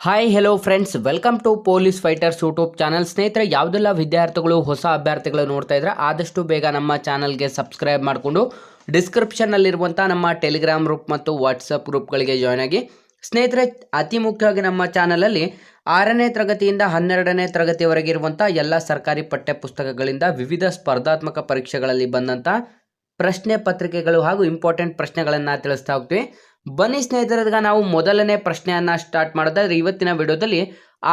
Hi hello friends welcome to police fighters YouTube channel ಸ್ನೇಹಿತರೆ, ಯಾವುದೆಲ್ಲ ವಿದ್ಯಾರ್ಥಿಗಳು ಹೊಸ ಅಭ್ಯರ್ಥಿಗಳು ನೋಡ್ತಾ ಇದ್ರೆ ಆದಷ್ಟು ಬೇಗ ನಮ್ಮ ಚಾನಲ್ಗೆ ಸಬ್ಸ್ಕ್ರೈಬ್ ಮಾಡಿಕೊಂಡು ಡಿಸ್ಕ್ರಿಪ್ಷನ್ನಲ್ಲಿರುವಂಥ ನಮ್ಮ ಟೆಲಿಗ್ರಾಮ್ ಗ್ರೂಪ್ ಮತ್ತು ವಾಟ್ಸಪ್ ಗ್ರೂಪ್ಗಳಿಗೆ ಜಾಯ್ನ್ ಆಗಿ. ಸ್ನೇಹಿತರೆ, ಅತಿ ಮುಖ್ಯವಾಗಿ ನಮ್ಮ ಚಾನಲಲ್ಲಿ ಆರನೇ ತರಗತಿಯಿಂದ ಹನ್ನೆರಡನೇ ತರಗತಿವರೆಗೆ ಇರುವಂಥ ಎಲ್ಲ ಸರ್ಕಾರಿ ಪಠ್ಯ ಪುಸ್ತಕಗಳಿಂದ ವಿವಿಧ ಸ್ಪರ್ಧಾತ್ಮಕ ಪರೀಕ್ಷೆಗಳಲ್ಲಿ ಬಂದಂಥ ಪ್ರಶ್ನೆ ಪತ್ರಿಕೆಗಳು ಹಾಗೂ ಇಂಪಾರ್ಟೆಂಟ್ ಪ್ರಶ್ನೆಗಳನ್ನು ತಿಳಿಸ್ತಾ ಹೋಗ್ತೀವಿ. ಬನ್ನಿ ಸ್ನೇಹಿತರಿಗ ನಾವು ಮೊದಲನೇ ಪ್ರಶ್ನೆಯನ್ನು ಸ್ಟಾರ್ಟ್ ಮಾಡೋದಾದ್ರೆ ಇವತ್ತಿನ ವಿಡಿಯೋದಲ್ಲಿ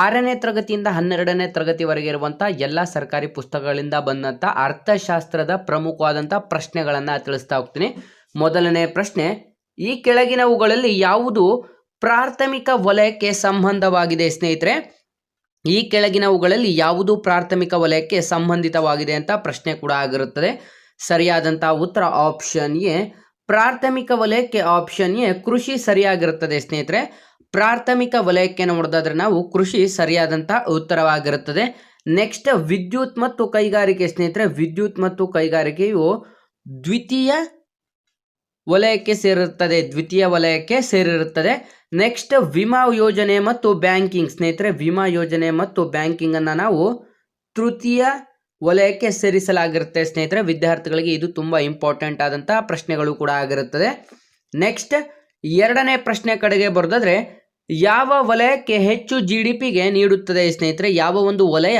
ಆರನೇ ತರಗತಿಯಿಂದ ಹನ್ನೆರಡನೇ ತರಗತಿವರೆಗೆ ಇರುವಂಥ ಎಲ್ಲ ಸರ್ಕಾರಿ ಪುಸ್ತಕಗಳಿಂದ ಬಂದಂಥ ಅರ್ಥಶಾಸ್ತ್ರದ ಪ್ರಮುಖವಾದಂಥ ಪ್ರಶ್ನೆಗಳನ್ನು ತಿಳಿಸ್ತಾ ಹೋಗ್ತೀನಿ. ಮೊದಲನೇ ಪ್ರಶ್ನೆ, ಈ ಕೆಳಗಿನವುಗಳಲ್ಲಿ ಯಾವುದು ಪ್ರಾಥಮಿಕ ವಲಯಕ್ಕೆ ಸಂಬಂಧವಾಗಿದೆ ಸ್ನೇಹಿತರೆ? ಈ ಕೆಳಗಿನವುಗಳಲ್ಲಿ ಯಾವುದು ಪ್ರಾಥಮಿಕ ವಲಯಕ್ಕೆ ಸಂಬಂಧಿತವಾಗಿದೆ ಅಂತ ಪ್ರಶ್ನೆ ಕೂಡ ಆಗಿರುತ್ತದೆ. ಸರಿಯಾದಂಥ ಉತ್ತರ ಆಪ್ಷನ್ ಎ ಪ್ರಾಥಮಿಕ ವಲಯಕ್ಕೆ ಆಪ್ಷನ್ ಎ ಕೃಷಿ ಸರಿಯಾಗಿರುತ್ತದೆ ಸ್ನೇಹಿತರೆ. ಪ್ರಾಥಮಿಕ ವಲಯಕ್ಕೆ ನೋಡೋದಾದ್ರೆ ನಾವು ಕೃಷಿ ಸರಿಯಾದಂಥ ಉತ್ತರವಾಗಿರುತ್ತದೆ. ನೆಕ್ಸ್ಟ್ ವಿದ್ಯುತ್ ಮತ್ತು ಕೈಗಾರಿಕೆ ಸ್ನೇಹಿತರೆ. ವಿದ್ಯುತ್ ಮತ್ತು ಕೈಗಾರಿಕೆಯು ದ್ವಿತೀಯ ವಲಯಕ್ಕೆ ಸೇರಿರುತ್ತದೆ. ದ್ವಿತೀಯ ವಲಯಕ್ಕೆ ಸೇರಿರುತ್ತದೆ. ನೆಕ್ಸ್ಟ್ ವಿಮಾ ಯೋಜನೆ ಮತ್ತು ಬ್ಯಾಂಕಿಂಗ್ ಸ್ನೇಹಿತರೆ. ವಿಮಾ ಯೋಜನೆ ಮತ್ತು ಬ್ಯಾಂಕಿಂಗನ್ನು ನಾವು ತೃತೀಯ ವಲಯಕ್ಕೆ ಸೇರಿಸಲಾಗಿರುತ್ತೆ, ಸ್ನೇಹಿತರೆ. ವಿದ್ಯಾರ್ಥಿಗಳಿಗೆ ಇದು ತುಂಬ ಇಂಪಾರ್ಟೆಂಟ್ ಆದಂತಹ ಪ್ರಶ್ನೆಗಳು ಕೂಡ ಆಗಿರುತ್ತದೆ. ನೆಕ್ಸ್ಟ್ ಎರಡನೇ ಪ್ರಶ್ನೆ ಕಡೆಗೆ ಬರೆದಾದ್ರೆ, ಯಾವ ವಲಯಕ್ಕೆ ಹೆಚ್ಚು ಜಿ ಡಿ ಪಿಗೆ ನೀಡುತ್ತದೆ, ಸ್ನೇಹಿತರೆ? ಯಾವ ಒಂದು ವಲಯ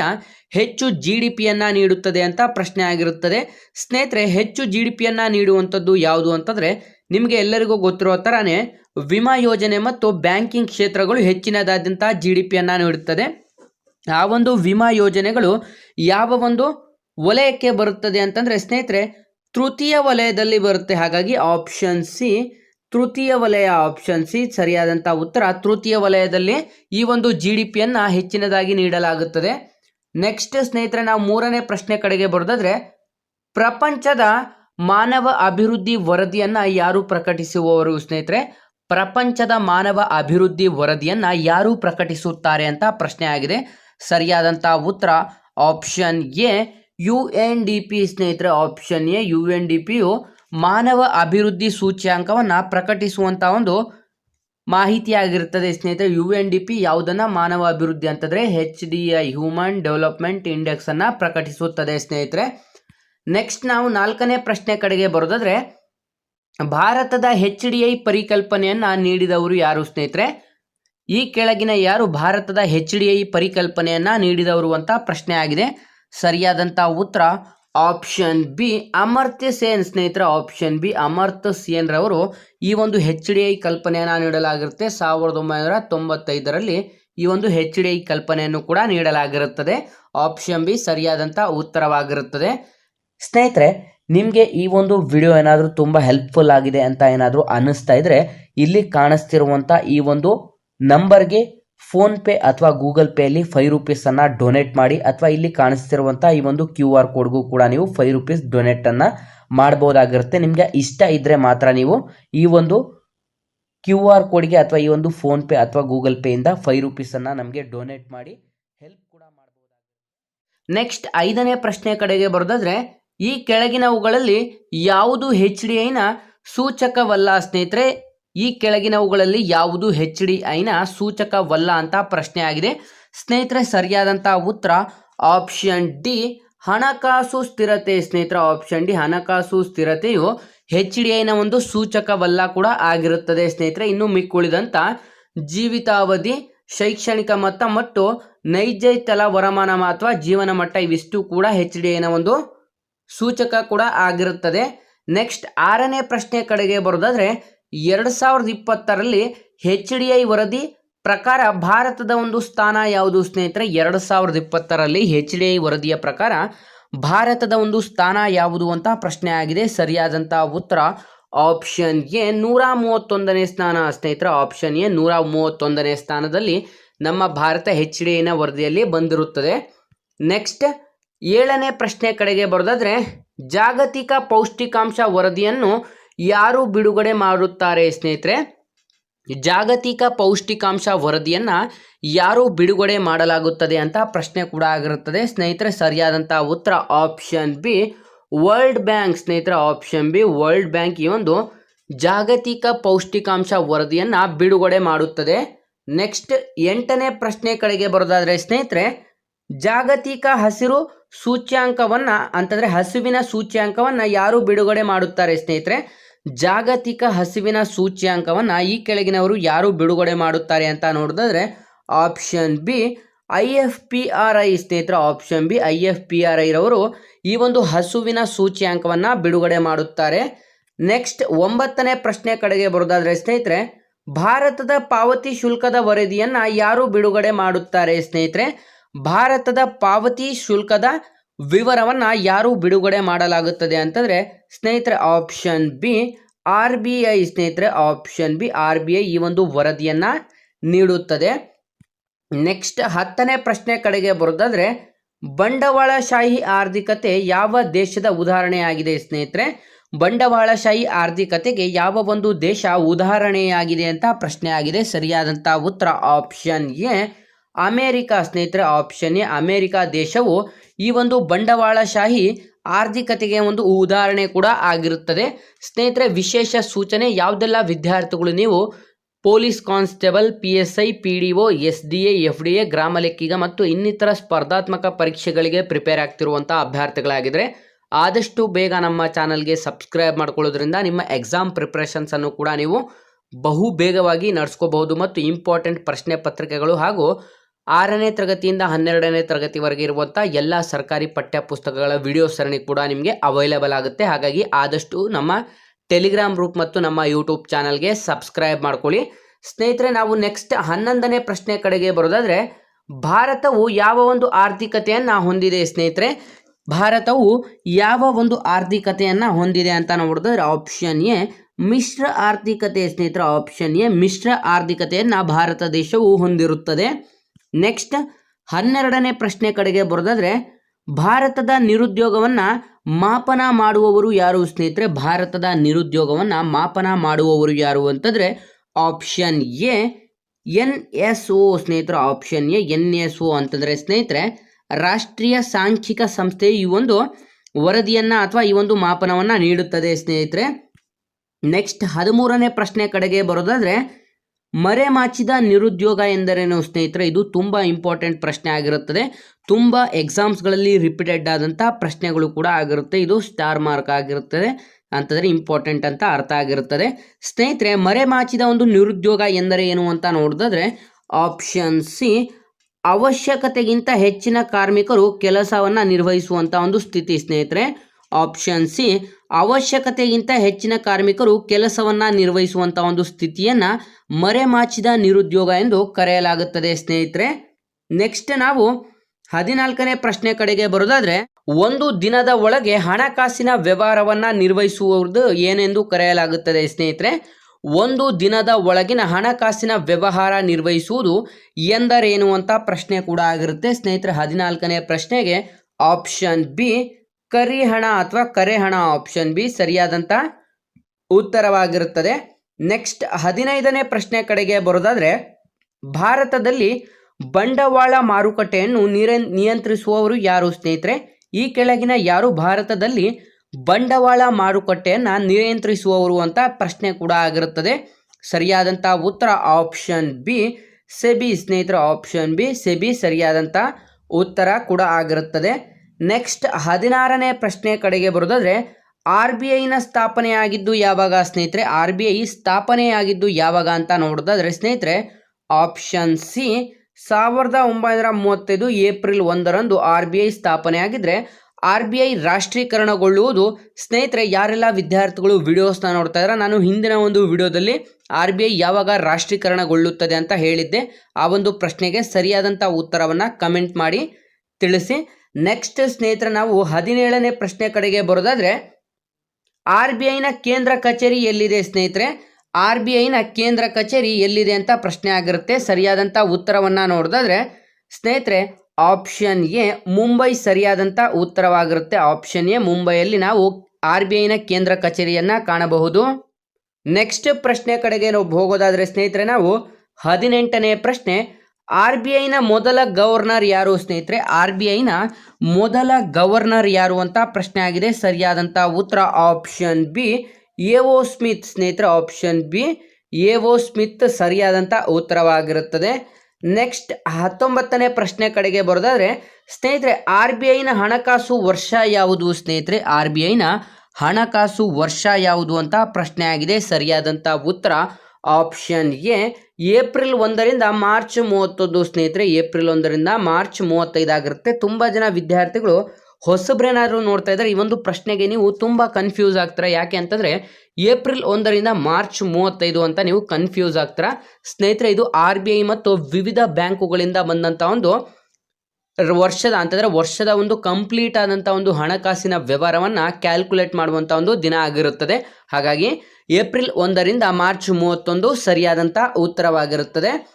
ಹೆಚ್ಚು ಜಿ ಡಿ ಪಿಯನ್ನು ನೀಡುತ್ತದೆ ಅಂತ ಪ್ರಶ್ನೆ ಆಗಿರುತ್ತದೆ. ಸ್ನೇಹಿತರೆ, ಹೆಚ್ಚು ಜಿ ಡಿ ಪಿಯನ್ನು ನೀಡುವಂಥದ್ದು ಯಾವುದು ಅಂತಂದರೆ, ನಿಮಗೆ ಎಲ್ಲರಿಗೂ ಗೊತ್ತಿರೋ ಥರನೇ ವಿಮಾ ಯೋಜನೆ ಮತ್ತು ಬ್ಯಾಂಕಿಂಗ್ ಕ್ಷೇತ್ರಗಳು ಹೆಚ್ಚಿನದಾದಂಥ ಜಿ ಡಿ ಪಿಯನ್ನು ನೀಡುತ್ತದೆ. ಆ ಒಂದು ವಿಮಾ ಯೋಜನೆಗಳು ಯಾವ ಒಂದು ವಲಯಕ್ಕೆ ಬರುತ್ತದೆ ಅಂತಂದರೆ, ಸ್ನೇಹಿತರೆ, ತೃತೀಯ ವಲಯದಲ್ಲಿ ಬರುತ್ತೆ. ಹಾಗಾಗಿ ಆಪ್ಷನ್ ಸಿ ತೃತೀಯ ವಲಯ ಆಪ್ಷನ್ ಸಿ ಸರಿಯಾದಂಥ ಉತ್ತರ ತೃತೀಯ ವಲಯದಲ್ಲಿ ಈ ಒಂದು ಜಿ ಡಿ ಪಿಯನ್ನು ಹೆಚ್ಚಿನದಾಗಿ ನೀಡಲಾಗುತ್ತದೆ. ನೆಕ್ಸ್ಟ್ ಸ್ನೇಹಿತರೆ, ನಾವು ಮೂರನೇ ಪ್ರಶ್ನೆ ಕಡೆಗೆ ಬರೋದಾದರೆ, ಪ್ರಪಂಚದ ಮಾನವ ಅಭಿವೃದ್ಧಿ ವರದಿಯನ್ನು ಯಾರು ಪ್ರಕಟಿಸುವವರು ಸ್ನೇಹಿತರೆ? ಪ್ರಪಂಚದ ಮಾನವ ಅಭಿವೃದ್ಧಿ ವರದಿಯನ್ನು ಯಾರು ಪ್ರಕಟಿಸುತ್ತಾರೆ ಅಂತ ಪ್ರಶ್ನೆ ಆಗಿದೆ. ಸರಿಯಾದಂಥ ಉತ್ತರ option A U N D P ಸ್ನೇಹಿತರೆ option A U N D PU ಮಾನವ ಅಭಿವೃದ್ಧಿ ಸೂಚ್ಯಾಂಕವನ್ನು ಪ್ರಕಟಿಸುವಂಥ ಒಂದು ಮಾಹಿತಿಯಾಗಿರುತ್ತದೆ ಸ್ನೇಹಿತರೆ. ಯು ಎನ್ ಡಿ ಪಿ ಯಾವುದನ್ನು ಮಾನವ ಅಭಿವೃದ್ಧಿ ಅಂತಂದರೆ H D I human development ಇಂಡೆಕ್ಸನ್ನು ಪ್ರಕಟಿಸುತ್ತದೆ ಸ್ನೇಹಿತರೆ. ನೆಕ್ಸ್ಟ್ ನಾವು ನಾಲ್ಕನೇ ಪ್ರಶ್ನೆ ಕಡೆಗೆ ಬರೋದಾದ್ರೆ, ಭಾರತದ ಹೆಚ್ ಡಿ ಐ ಪರಿಕಲ್ಪನೆಯನ್ನು ನೀಡಿದವರು ಯಾರು ಸ್ನೇಹಿತರೆ? ಈ ಕೆಳಗಿನ ಯಾರು ಭಾರತದ ಹೆಚ್ ಡಿ ಐ ಪರಿಕಲ್ಪನೆಯನ್ನು ನೀಡಿದವರು ಅಂತ ಪ್ರಶ್ನೆ ಆಗಿದೆ. ಸರಿಯಾದಂಥ ಉತ್ತರ ಆಪ್ಷನ್ ಬಿ. ಅಮರ್ತ್ಯ ಸೇನ್ ಸ್ನೇಹಿತರ ಆಪ್ಷನ್ ಬಿ. ಅಮರ್ತ್ಯ ಸೇನ್ ರವರು ಈ ಒಂದು ಹೆಚ್ ಡಿ ಐ ಕಲ್ಪನೆಯನ್ನು ನೀಡಲಾಗಿರುತ್ತೆ. ಸಾವಿರದ ಒಂಬೈನೂರ ತೊಂಬತ್ತೈದರಲ್ಲಿ ಈ ಒಂದು ಹೆಚ್ ಡಿ ಐ ಕಲ್ಪನೆಯನ್ನು ಕೂಡ ನೀಡಲಾಗಿರುತ್ತದೆ. ಆಪ್ಷನ್ ಬಿ ಸರಿಯಾದಂಥ ಉತ್ತರವಾಗಿರುತ್ತದೆ. ಸ್ನೇಹಿತರೆ, ನಿಮಗೆ ಈ ಒಂದು ವಿಡಿಯೋ ಏನಾದರೂ ತುಂಬ ಹೆಲ್ಪ್ಫುಲ್ ಆಗಿದೆ ಅಂತ ಏನಾದರೂ ಅನ್ನಿಸ್ತಾ ಇದ್ರೆ ಇಲ್ಲಿ ಕಾಣಿಸ್ತಿರುವಂಥ ಈ ಒಂದು ನಂಬರ್ಗೆ ಫೋನ್ಪೇ ಅಥವಾ ಗೂಗಲ್ ಪೇಯಲ್ಲಿ ಫೈವ್ ರುಪೀಸನ್ನು ಡೊನೇಟ್ ಮಾಡಿ ಅಥವಾ ಇಲ್ಲಿ ಕಾಣಿಸ್ತಿರುವಂಥ ಈ ಒಂದು ಕ್ಯೂ ಆರ್ ಕೋಡ್ಗೂ ಕೂಡ ನೀವು ಫೈವ್ ರುಪೀಸ್ ಡೊನೇಟನ್ನು ಮಾಡ್ಬೋದಾಗಿರುತ್ತೆ ನಿಮಗೆ ಇಷ್ಟ ಇದ್ದರೆ ಮಾತ್ರ ನೀವು ಈ ಒಂದು ಕ್ಯೂ ಆರ್ ಕೋಡ್ಗೆ ಅಥವಾ ಈ ಒಂದು ಫೋನ್ಪೇ ಅಥವಾ ಗೂಗಲ್ ಪೇಯಿಂದ ಫೈವ್ ರುಪೀಸನ್ನು ನಮಗೆ ಡೊನೇಟ್ ಮಾಡಿ ಹೆಲ್ಪ್ ಕೂಡ ಮಾಡ್ಬೋದು ನೆಕ್ಸ್ಟ್ ಐದನೇ ಪ್ರಶ್ನೆ ಕಡೆಗೆ ಬರೋದಾದ್ರೆ ಈ ಕೆಳಗಿನವುಗಳಲ್ಲಿ ಯಾವುದು ಹೆಚ್ ಡಿ ಐನ ಸೂಚಕವಲ್ಲ ಸ್ನೇಹಿತರೆ? ಈ ಕೆಳಗಿನವುಗಳಲ್ಲಿ ಯಾವುದು ಹೆಚ್ ಡಿ ಐನ ಸೂಚಕವಲ್ಲ ಅಂತ ಪ್ರಶ್ನೆ ಆಗಿದೆ ಸ್ನೇಹಿತರೆ, ಸರಿಯಾದಂಥ ಉತ್ತರ ಆಪ್ಷನ್ ಡಿ, ಹಣಕಾಸು ಸ್ಥಿರತೆ. ಸ್ನೇಹಿತರ, ಆಪ್ಷನ್ ಡಿ, ಹಣಕಾಸು ಸ್ಥಿರತೆಯು ಹೆಚ್ ಡಿ ಐನ ಒಂದು ಸೂಚಕವಲ್ಲ ಕೂಡ ಆಗಿರುತ್ತದೆ. ಸ್ನೇಹಿತರೆ, ಇನ್ನು ಮಿಕ್ಕುಳಿದಂಥ ಜೀವಿತಾವಧಿ, ಶೈಕ್ಷಣಿಕ ಮಟ್ಟ ಮತ್ತು ನೈಜ ತಲ ವರಮಾನ ಅಥವಾ ಜೀವನ ಮಟ್ಟ ಇವಿಷ್ಟು ಕೂಡ ಹೆಚ್ ಡಿ ಐನ ಒಂದು ಸೂಚಕ ಕೂಡ ಆಗಿರುತ್ತದೆ. ನೆಕ್ಸ್ಟ್, ಆರನೇ ಪ್ರಶ್ನೆ ಕಡೆಗೆ ಬರೋದಾದ್ರೆ ಎರಡು ಸಾವಿರದ ಇಪ್ಪತ್ತರಲ್ಲಿ ಹೆಚ್ ಡಿ ಐ ವರದಿ ಪ್ರಕಾರ ಭಾರತದ ಒಂದು ಸ್ಥಾನ ಯಾವುದು ಸ್ನೇಹಿತರೆ? ಎರಡು ಸಾವಿರದ ಇಪ್ಪತ್ತರಲ್ಲಿ ಹೆಚ್ ಡಿ ಐ ವರದಿಯ ಪ್ರಕಾರ ಭಾರತದ ಒಂದು ಸ್ಥಾನ ಯಾವುದು ಅಂತ ಪ್ರಶ್ನೆ ಆಗಿದೆ. ಸರಿಯಾದಂಥ ಉತ್ತರ ಆಪ್ಷನ್ ಎ ನೂರ ಮೂವತ್ತೊಂದನೇ ಸ್ಥಾನ ಸ್ನೇಹಿತರೆ. ಆಪ್ಷನ್ ಎ ನೂರ ಮೂವತ್ತೊಂದನೇ ಸ್ಥಾನದಲ್ಲಿ ನಮ್ಮ ಭಾರತ ಹೆಚ್ ಡಿ ಐನ ವರದಿಯಲ್ಲಿ ಬಂದಿರುತ್ತದೆ. ನೆಕ್ಸ್ಟ್, ಏಳನೇ ಪ್ರಶ್ನೆ ಕಡೆಗೆ ಬರೋದಾದ್ರೆ ಜಾಗತಿಕ ಪೌಷ್ಟಿಕಾಂಶ ವರದಿಯನ್ನು ಯಾರು ಬಿಡುಗಡೆ ಮಾಡುತ್ತಾರೆ ಸ್ನೇಹಿತರೆ? ಜಾಗತಿಕ ಪೌಷ್ಟಿಕಾಂಶ ವರದಿಯನ್ನ ಯಾರು ಬಿಡುಗಡೆ ಮಾಡಲಾಗುತ್ತದೆ ಅಂತ ಪ್ರಶ್ನೆ ಕೂಡ ಆಗಿರುತ್ತದೆ. ಸ್ನೇಹಿತರೆ ಸರಿಯಾದಂಥ ಉತ್ತರ ಆಪ್ಷನ್ ಬಿ, ವರ್ಲ್ಡ್ ಬ್ಯಾಂಕ್. ಸ್ನೇಹಿತರೆ, ಆಪ್ಷನ್ ಬಿ, ವರ್ಲ್ಡ್ ಬ್ಯಾಂಕ್ ಈ ಒಂದು ಜಾಗತಿಕ ಪೌಷ್ಟಿಕಾಂಶ ವರದಿಯನ್ನ ಬಿಡುಗಡೆ ಮಾಡುತ್ತದೆ. ನೆಕ್ಸ್ಟ್ ಎಂಟನೇ ಪ್ರಶ್ನೆ ಕಡೆಗೆ ಬರೋದಾದ್ರೆ ಸ್ನೇಹಿತರೆ, ಜಾಗತಿಕ ಹಸಿರು ಸೂಚ್ಯಾಂಕವನ್ನ ಅಂತಂದ್ರೆ ಹಸುವಿನ ಸೂಚ್ಯಾಂಕವನ್ನ ಯಾರು ಬಿಡುಗಡೆ ಮಾಡುತ್ತಾರೆ ಸ್ನೇಹಿತರೆ? ಜಾಗತಿಕ ಹಸಿವಿನ ಸೂಚ್ಯಾಂಕವನ್ನು ಈ ಕೆಳಗಿನವರು ಯಾರು ಬಿಡುಗಡೆ ಮಾಡುತ್ತಾರೆ ಅಂತ ನೋಡಿದ್ರೆ option B, I F P R I ಸ್ನೇಹಿತರ, option B, I F P R ಐರವರು ರವರು ಈ ಒಂದು ಹಸುವಿನ ಸೂಚ್ಯಾಂಕವನ್ನು ಬಿಡುಗಡೆ ಮಾಡುತ್ತಾರೆ. ನೆಕ್ಸ್ಟ್, ಒಂಬತ್ತನೇ ಪ್ರಶ್ನೆ ಕಡೆಗೆ ಬರೋದಾದರೆ ಸ್ನೇಹಿತರೆ, ಭಾರತದ ಪಾವತಿ ಶುಲ್ಕದ ವರದಿಯನ್ನು ಯಾರು ಬಿಡುಗಡೆ ಮಾಡುತ್ತಾರೆ ಸ್ನೇಹಿತರೆ? ಭಾರತದ ಪಾವತಿ ಶುಲ್ಕದ ವಿವರವನ್ನು ಯಾರು ಬಿಡುಗಡೆ ಮಾಡಲಾಗುತ್ತದೆ ಅಂತಂದ್ರೆ ಸ್ನೇಹಿತರೆ option B R B I ಸ್ನೇಹಿತರೆ option B R B I ಈ ಒಂದು ವರದಿಯನ್ನ ನೀಡುತ್ತದೆ. ನೆಕ್ಸ್ಟ್ ಹತ್ತನೇ ಪ್ರಶ್ನೆ ಕಡೆಗೆ ಬರೋದಾದ್ರೆ, ಬಂಡವಾಳಶಾಹಿ ಆರ್ಥಿಕತೆ ಯಾವ ದೇಶದ ಉದಾಹರಣೆಯಾಗಿದೆ ಸ್ನೇಹಿತರೆ? ಬಂಡವಾಳಶಾಹಿ ಆರ್ಥಿಕತೆಗೆ ಯಾವ ಒಂದು ದೇಶ ಉದಾಹರಣೆಯಾಗಿದೆ ಅಂತ ಪ್ರಶ್ನೆ ಆಗಿದೆ. ಸರಿಯಾದಂಥ ಉತ್ತರ ಆಪ್ಷನ್ ಎ. ಅಮೇರಿಕಾ ಸ್ನೇಹಿತರೆ ಆಪ್ಷನ್ ಎ. ಅಮೇರಿಕಾ ದೇಶವು ಈ ಒಂದು ಬಂಡವಾಳಶಾಹಿ ಆರ್ಥಿಕತೆಗೆ ಒಂದು ಉದಾಹರಣೆ ಕೂಡ ಆಗಿರುತ್ತದೆ. ಸ್ನೇಹಿತರೆ, ವಿಶೇಷ ಸೂಚನೆ ಯಾವುದೆಲ್ಲ? ವಿದ್ಯಾರ್ಥಿಗಳು ನೀವು police constable, P S I, P D O, S D A, F D A, ಗ್ರಾಮ ಲೆಕ್ಕಿಗ ಮತ್ತು ಇನ್ನಿತರ ಸ್ಪರ್ಧಾತ್ಮಕ ಪರೀಕ್ಷೆಗಳಿಗೆ ಪ್ರಿಪೇರ್ ಆಗ್ತಿರುವಂಥ ಅಭ್ಯರ್ಥಿಗಳಾಗಿದ್ದರೆ ಆದಷ್ಟು ಬೇಗ ನಮ್ಮ ಚಾನಲ್ಗೆ ಸಬ್ಸ್ಕ್ರೈಬ್ ಮಾಡ್ಕೊಳ್ಳೋದ್ರಿಂದ ನಿಮ್ಮ ಎಕ್ಸಾಮ್ ಪ್ರಿಪ್ರೇಷನ್ಸನ್ನು ಕೂಡ ನೀವು ಬಹು ಬೇಗವಾಗಿ ನಡೆಸ್ಕೋಬಹುದು ಮತ್ತು ಇಂಪಾರ್ಟೆಂಟ್ ಪ್ರಶ್ನೆ ಪತ್ರಿಕೆಗಳು ಹಾಗೂ ಆರನೇ ತರಗತಿಯಿಂದ ಹನ್ನೆರಡನೇ ತರಗತಿವರೆಗೆ ಇರುವಂಥ ಎಲ್ಲ ಸರ್ಕಾರಿ ಪಠ್ಯ ಪುಸ್ತಕಗಳ ವಿಡಿಯೋ ಸರಣಿ ಕೂಡ ನಿಮಗೆ ಅವೈಲೇಬಲ್ ಆಗುತ್ತೆ. ಹಾಗಾಗಿ ಆದಷ್ಟು ನಮ್ಮ ಟೆಲಿಗ್ರಾಮ್ ಗ್ರೂಪ್ ಮತ್ತು ನಮ್ಮ ಯೂಟ್ಯೂಬ್ ಚಾನಲ್ಗೆ ಸಬ್ಸ್ಕ್ರೈಬ್ ಮಾಡ್ಕೊಳ್ಳಿ. ಸ್ನೇಹಿತರೆ, ನಾವು ನೆಕ್ಸ್ಟ್ ಹನ್ನೊಂದನೇ ಪ್ರಶ್ನೆ ಕಡೆಗೆ ಬರೋದಾದರೆ, ಭಾರತವು ಯಾವ ಒಂದು ಆರ್ಥಿಕತೆಯನ್ನು ಹೊಂದಿದೆ ಸ್ನೇಹಿತರೆ? ಭಾರತವು ಯಾವ ಒಂದು ಆರ್ಥಿಕತೆಯನ್ನು ಹೊಂದಿದೆ ಅಂತ ನೋಡಿದ್ರೆ ಆಪ್ಷನ್ ಎ ಮಿಶ್ರ ಆರ್ಥಿಕತೆ ಸ್ನೇಹಿತರೆ. ಆಪ್ಷನ್ ಎ ಮಿಶ್ರ ಆರ್ಥಿಕತೆಯನ್ನು ಭಾರತ ದೇಶವು ಹೊಂದಿರುತ್ತದೆ. ನೆಕ್ಸ್ಟ್ ಹನ್ನೆರಡನೇ ಪ್ರಶ್ನೆ ಕಡೆಗೆ ಬರೋದಾದ್ರೆ, ಭಾರತದ ನಿರುದ್ಯೋಗವನ್ನ ಮಾಪನ ಮಾಡುವವರು ಯಾರು ಸ್ನೇಹಿತರೆ? ಭಾರತದ ನಿರುದ್ಯೋಗವನ್ನ ಮಾಪನ ಮಾಡುವವರು ಯಾರು ಅಂತಂದ್ರೆ option A N S O ಸ್ನೇಹಿತರ option A N S O ಅಂತಂದ್ರೆ ಸ್ನೇಹಿತರೆ, ರಾಷ್ಟ್ರೀಯ ಸಾಂಖ್ಯಿಕ ಸಂಸ್ಥೆ ಈ ಒಂದು ವರದಿಯನ್ನ ಅಥವಾ ಈ ಒಂದು ಮಾಪನವನ್ನ ನೀಡುತ್ತದೆ ಸ್ನೇಹಿತರೆ. ನೆಕ್ಸ್ಟ್ ಹದಿಮೂರನೇ ಪ್ರಶ್ನೆ ಕಡೆಗೆ ಬರೋದಾದ್ರೆ ಮರೆಮಾಚಿದ ನಿರುದ್ಯೋಗ ಎಂದರೇನು ಸ್ನೇಹಿತರೆ, ಇದು ತುಂಬ ಇಂಪಾರ್ಟೆಂಟ್ ಪ್ರಶ್ನೆ ಆಗಿರುತ್ತದೆ. ತುಂಬ ಎಕ್ಸಾಮ್ಸ್ಗಳಲ್ಲಿ ರಿಪೀಟೆಡ್ ಆದಂಥ ಪ್ರಶ್ನೆಗಳು ಕೂಡ ಆಗಿರುತ್ತೆ. ಇದು ಸ್ಟಾರ್ ಮಾರ್ಕ್ ಆಗಿರುತ್ತದೆ. ಅಂತಂದರೆ ಇಂಪಾರ್ಟೆಂಟ್ ಅಂತ ಅರ್ಥ ಆಗಿರುತ್ತದೆ. ಸ್ನೇಹಿತರೆ ಮರೆಮಾಚಿದ ಒಂದು ನಿರುದ್ಯೋಗ ಎಂದರೆ ಏನು ಅಂತ ನೋಡಿದ್ರೆ ಆಪ್ಷನ್ ಸಿ ಅವಶ್ಯಕತೆಗಿಂತ ಹೆಚ್ಚಿನ ಕಾರ್ಮಿಕರು ಕೆಲಸವನ್ನು ನಿರ್ವಹಿಸುವಂಥ ಒಂದು ಸ್ಥಿತಿ ಸ್ನೇಹಿತರೆ. ಆಪ್ಷನ್ ಸಿ ಅವಶ್ಯಕತೆಗಿಂತ ಹೆಚ್ಚಿನ ಕಾರ್ಮಿಕರು ಕೆಲಸವನ್ನು ನಿರ್ವಹಿಸುವಂಥ ಒಂದು ಸ್ಥಿತಿಯನ್ನ ಮರೆಮಾಚಿದ ನಿರುದ್ಯೋಗ ಎಂದು ಕರೆಯಲಾಗುತ್ತದೆ, ಸ್ನೇಹಿತರೆ. ನೆಕ್ಸ್ಟ್ ನಾವು ಹದಿನಾಲ್ಕನೇ ಪ್ರಶ್ನೆ ಕಡೆಗೆ ಬರೋದಾದ್ರೆ, ಒಂದು ದಿನದ ಒಳಗೆ ಹಣಕಾಸಿನ ವ್ಯವಹಾರವನ್ನ ನಿರ್ವಹಿಸುವುದು ಏನೆಂದು ಕರೆಯಲಾಗುತ್ತದೆ, ಸ್ನೇಹಿತರೆ? ಒಂದು ದಿನದ ಒಳಗಿನ ಹಣಕಾಸಿನ ವ್ಯವಹಾರ ನಿರ್ವಹಿಸುವುದು ಎಂದರೇನು ಅಂತ ಪ್ರಶ್ನೆ ಕೂಡ ಆಗಿರುತ್ತೆ. ಸ್ನೇಹಿತರೆ, ಹದಿನಾಲ್ಕನೇ ಪ್ರಶ್ನೆಗೆ ಆಪ್ಷನ್ ಬಿ ಕರಿ ಹಣ ಅಥವಾ ಕರೆ ಹಣ ಆಪ್ಷನ್ ಬಿ ಸರಿಯಾದಂಥ ಉತ್ತರವಾಗಿರುತ್ತದೆ. ನೆಕ್ಸ್ಟ್ ಹದಿನೈದನೇ ಪ್ರಶ್ನೆ ಕಡೆಗೆ ಬರೋದಾದರೆ, ಭಾರತದಲ್ಲಿ ಬಂಡವಾಳ ಮಾರುಕಟ್ಟೆಯನ್ನು ನಿರ, ನಿಯಂತ್ರಿಸುವವರು ಯಾರು ಸ್ನೇಹಿತರೆ? ಈ ಕೆಳಗಿನ ಯಾರು ಭಾರತದಲ್ಲಿ ಬಂಡವಾಳ ಮಾರುಕಟ್ಟೆಯನ್ನು ನಿಯಂತ್ರಿಸುವವರು ಅಂತ ಪ್ರಶ್ನೆ ಕೂಡ ಆಗಿರುತ್ತದೆ. ಸರಿಯಾದಂಥ ಉತ್ತರ ಆಪ್ಷನ್ ಬಿ, ಸೆಬಿ ಸ್ನೇಹಿತರ ಆಪ್ಷನ್ ಬಿ, ಸೆಬಿ ಸರಿಯಾದಂಥ ಉತ್ತರ ಕೂಡ ಆಗಿರುತ್ತದೆ. ನೆಕ್ಸ್ಟ್ ಹದಿನಾರನೇ ಪ್ರಶ್ನೆ ಕಡೆಗೆ ಬರೋದಾದ್ರೆ ಆರ್ ಬಿ ಐನ ಸ್ಥಾಪನೆಯಾಗಿದ್ದು ಯಾವಾಗ ಸ್ನೇಹಿತರೆ? ಆರ್ ಬಿ ಐ ಸ್ಥಾಪನೆಯಾಗಿದ್ದು ಯಾವಾಗ ಅಂತ ನೋಡೋದಾದರೆ ಸ್ನೇಹಿತರೆ ಆಪ್ಷನ್ ಸಿ ಸಾವಿರದ ಒಂಬೈನೂರ ಮೂವತ್ತೈದು ಏಪ್ರಿಲ್ ಒಂದರಂದು ಆರ್ ಬಿ ಐ ಸ್ಥಾಪನೆಯಾಗಿದ್ದರೆ ಆರ್ ಬಿ ಐ ರಾಷ್ಟ್ರೀಕರಣಗೊಳ್ಳುವುದು ಸ್ನೇಹಿತರೆ, ಯಾರೆಲ್ಲ ವಿದ್ಯಾರ್ಥಿಗಳು ವಿಡಿಯೋಸ್ನ ನೋಡ್ತಾ ಇದ್ದಾರೆ, ನಾನು ಹಿಂದಿನ ಒಂದು ವಿಡಿಯೋದಲ್ಲಿ ಆರ್ ಬಿ ಐ ಯಾವಾಗ ರಾಷ್ಟ್ರೀಕರಣಗೊಳ್ಳುತ್ತದೆ ಅಂತ ಹೇಳಿದ್ದೆ. ಆ ಒಂದು ಪ್ರಶ್ನೆಗೆ ಸರಿಯಾದಂಥ ಉತ್ತರವನ್ನು ಕಮೆಂಟ್ ಮಾಡಿ ತಿಳಿಸಿ. ನೆಕ್ಸ್ಟ್ ಸ್ನೇಹಿತರೆ, ನಾವು ಹದಿನೇಳನೇ ಪ್ರಶ್ನೆ ಕಡೆಗೆ ಬರೋದಾದ್ರೆ ಆರ್ ಬಿ ಐನ ಕೇಂದ್ರ ಕಚೇರಿ ಎಲ್ಲಿದೆ ಸ್ನೇಹಿತರೆ? ಆರ್ ಬಿ ಐನ ಕೇಂದ್ರ ಕಚೇರಿ ಎಲ್ಲಿದೆ ಅಂತ ಪ್ರಶ್ನೆ ಆಗಿರುತ್ತೆ. ಸರಿಯಾದಂಥ ಉತ್ತರವನ್ನು ನೋಡಿದ್ರೆ ಸ್ನೇಹಿತರೆ, ಆಪ್ಷನ್ ಎ ಮುಂಬೈ ಸರಿಯಾದಂಥ ಉತ್ತರವಾಗಿರುತ್ತೆ. ಆಪ್ಷನ್ ಎ ಮುಂಬೈಯಲ್ಲಿ ನಾವು ಆರ್ ಬಿ ಐನ ಕೇಂದ್ರ ಕಚೇರಿಯನ್ನು ಕಾಣಬಹುದು. ನೆಕ್ಸ್ಟ್ ಪ್ರಶ್ನೆ ಕಡೆಗೆ ನಾವು ಹೋಗೋದಾದರೆ ಸ್ನೇಹಿತರೆ, ನಾವು ಹದಿನೆಂಟನೇ ಪ್ರಶ್ನೆ ಆರ್ ಬಿ ಐನ ಮೊದಲ ಗವರ್ನರ್ ಯಾರು ಸ್ನೇಹಿತರೆ? ಆರ್ ಬಿ ಐನ ಮೊದಲ ಗವರ್ನರ್ ಯಾರು ಅಂತ ಪ್ರಶ್ನೆ ಆಗಿದೆ. ಸರಿಯಾದಂಥ ಉತ್ತರ option B A O Smith ಸ್ನೇಹಿತರೆ. Option B A O Smith ಸರಿಯಾದಂಥ ಉತ್ತರವಾಗಿರುತ್ತದೆ. ನೆಕ್ಸ್ಟ್ ಹತ್ತೊಂಬತ್ತನೇ ಪ್ರಶ್ನೆ ಕಡೆಗೆ ಬರೋದಾದರೆ, ಸ್ನೇಹಿತರೆ ಆರ್ ಬಿ ಐನ ಹಣಕಾಸು ವರ್ಷ ಯಾವುದು ಸ್ನೇಹಿತರೆ? ಆರ್ ಬಿ ಐನ ಹಣಕಾಸು ವರ್ಷ ಯಾವುದು ಅಂತ ಪ್ರಶ್ನೆ ಆಗಿದೆ. ಸರಿಯಾದಂಥ ಉತ್ತರ ಆಪ್ಷನ್ ಎ ಏಪ್ರಿಲ್ ಒಂದರಿಂದ ಮಾರ್ಚ್ ಮೂವತ್ತೊಂದು ಸ್ನೇಹಿತರೆ, ಏಪ್ರಿಲ್ ಒಂದರಿಂದ ಮಾರ್ಚ್ ಮೂವತ್ತೈದಾಗಿರುತ್ತೆ ತುಂಬ ಜನ ವಿದ್ಯಾರ್ಥಿಗಳು ಹೊಸಬ್ರೇನಾದರೂ ನೋಡ್ತಾ ಇದ್ದಾರೆ. ಈ ಒಂದು ಪ್ರಶ್ನೆಗೆ ನೀವು ತುಂಬ ಕನ್ಫ್ಯೂಸ್ ಆಗ್ತೀರಾ? ಯಾಕೆ ಅಂತಂದರೆ, ಏಪ್ರಿಲ್ ಒಂದರಿಂದ ಮಾರ್ಚ್ ಮೂವತ್ತೈದು ಅಂತ ನೀವು ಕನ್ಫ್ಯೂಸ್ ಆಗ್ತೀರಾ? ಸ್ನೇಹಿತರೆ, ಇದು ಆರ್ ಬಿ ಐ ಮತ್ತು ವಿವಿಧ ಬ್ಯಾಂಕುಗಳಿಂದ ಬಂದಂಥ ಒಂದು ವರ್ಷದ, ಅಂತಂದರೆ ವರ್ಷದ ಒಂದು ಕಂಪ್ಲೀಟ್ ಆದಂಥ ಒಂದು ಹಣಕಾಸಿನ ವ್ಯವಹಾರವನ್ನು ಕ್ಯಾಲ್ಕುಲೇಟ್ ಮಾಡುವಂಥ ಒಂದು ದಿನ ಆಗಿರುತ್ತದೆ. ಹಾಗಾಗಿ ಏಪ್ರಿಲ್ ಒಂದರಿಂದ ಮಾರ್ಚ್ ಮೂವತ್ತೊಂದು ಸರಿಯಾದಂಥ ಉತ್ತರವಾಗಿರುತ್ತದೆ.